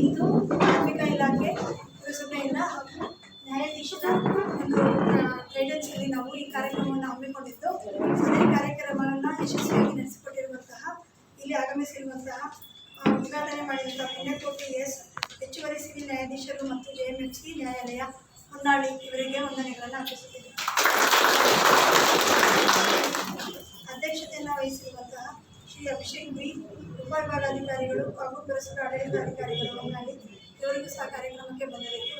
Speaker 8: ಇಂದು ಕಾರ್ಮಿಕ ಇಲಾಖೆ ಪುರಸಭೆಯಿಂದ ಹಾಗೂ ನ್ಯಾಯಾಧೀಶರ ಒಂದು ಗೈಡೆನ್ಸ್ನಲ್ಲಿ ನಾವು ಈ ಕಾರ್ಯಕ್ರಮವನ್ನು ಹಮ್ಮಿಕೊಂಡಿದ್ದು. ಈ ಕಾರ್ಯಕ್ರಮವನ್ನು ಯಶಸ್ವಿಯಾಗಿ ನಡೆಸಿಕೊಟ್ಟಿರುವಂತಹ, ಇಲ್ಲಿ ಆಗಮಿಸಿರುವಂತಹ ಉದ್ಘಾಟನೆ ಮಾಡಿದಂತಹ ಪುಣ್ಯಕೋಟಿ ಎಸ್. ಹೆಚ್ಚುವರಿ ಸಿವಿಲ್ ನ್ಯಾಯಾಧೀಶರು ಮತ್ತು ಜೆ ಎಂ ಎಫ್ ಸಿ ನ್ಯಾಯಾಲಯ ಹೊನ್ನಾಳಿ ಇವರಿಗೆ ವಂದನೆಗಳನ್ನು ಅರ್ಪಿಸುತ್ತಿದ್ದೇನೆ ಅಧ್ಯಕ್ಷತೆಯನ್ನು ವಹಿಸಿರುವಂತಹ ಶ್ರೀ ಅಭಿಷೇಕ್ ಬಿ, ಉಪವಿಭಾಗಾಧಿಕಾರಿಗಳು ಹಾಗೂ ಪುರಸಭೆ ಆಡಳಿತಾಧಿಕಾರಿಗಳು ಹೊನ್ನಾಳಿ. ಇವರಿಗೂ ಸಹ ಕಾರ್ಯಕ್ರಮಕ್ಕೆ ಬಂದದಕ್ಕೆ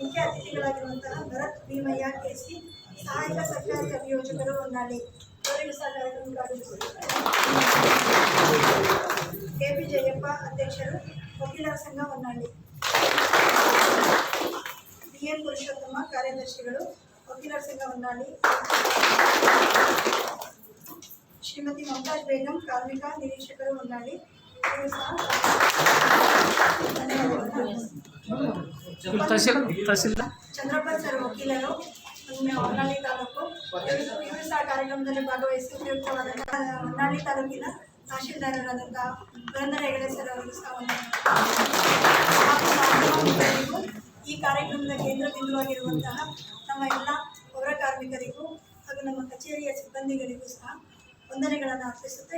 Speaker 8: ಮುಖ್ಯ ಅತಿಥಿಗಳಾಗಿರುವಂತಹ ಭರತ್, ಭೀಮಯ್ಯ ಕೆಸಿ ಸಹಾಯಕ ಸರ್ಕಾರಿ ಅಭಿಯೋಜಕರು ಹೊನ್ನಾಳಿ. ಇವರಿಗೂ ಸಹ ಕಾರ್ಯಕ್ರಮಕ್ಕೆ ಆಗಮಿಸಿದ್ದಾರೆ ಕೆಪಿ ಜಯಪ್ಪ ಅಧ್ಯಕ್ಷರು ವಕೀಲರ ಸಂಘ ಹೊನ್ನಾಳಿ ಬಿ ಎನ್ ಪುರುಷೋತ್ತಮ ಕಾರ್ಯದರ್ಶಿಗಳು ವಕೀಲರ ಸಂಘ ಹೊನ್ನಾಳಿ ಶ್ರೀಮತಿ ಮಮತಾಜ್ ಬೇಗಂ ಕಾರ್ಮಿಕ ನಿರೀಕ್ಷಕರು ಹೊನ್ನಾಳಿ ಇವರು ಸಹ ಚಂದ್ರಪ್ಪ ಸರ್ ವಕೀಲರು ನಮ್ಮ ಹೊನ್ನಾಳಿ ತಾಲೂಕು ಇವರು ಇವರು ಸಹ ಕಾರ್ಯಕ್ರಮದಲ್ಲಿ ಭಾಗವಹಿಸಿ ಉಪಯುಕ್ತವಾದ ಹೊನ್ನಾಳಿ ತಾಲೂಕಿನ ತಹಶೀಲ್ದಾರರಾದಂತಹ ಪುರಂದರ ಹೆಗಡೆ ಸರ್ ಅವರಿಗೂ ಸಹ ಒಂದು ಈ ಕಾರ್ಯಕ್ರಮದ ಕೇಂದ್ರ ಬಿಂದುವಾಗಿರುವಂತಹ ನಮ್ಮ ಎಲ್ಲ ಪೌರ ಕಾರ್ಮಿಕರಿಗೂ ಹಾಗೂ ನಮ್ಮ ಕಚೇರಿಯ ಸಿಬ್ಬಂದಿಗಳಿಗೂ ಸಹ ವಂದನೆಗಳನ್ನು ಅರ್ಪಿಸುತ್ತಾ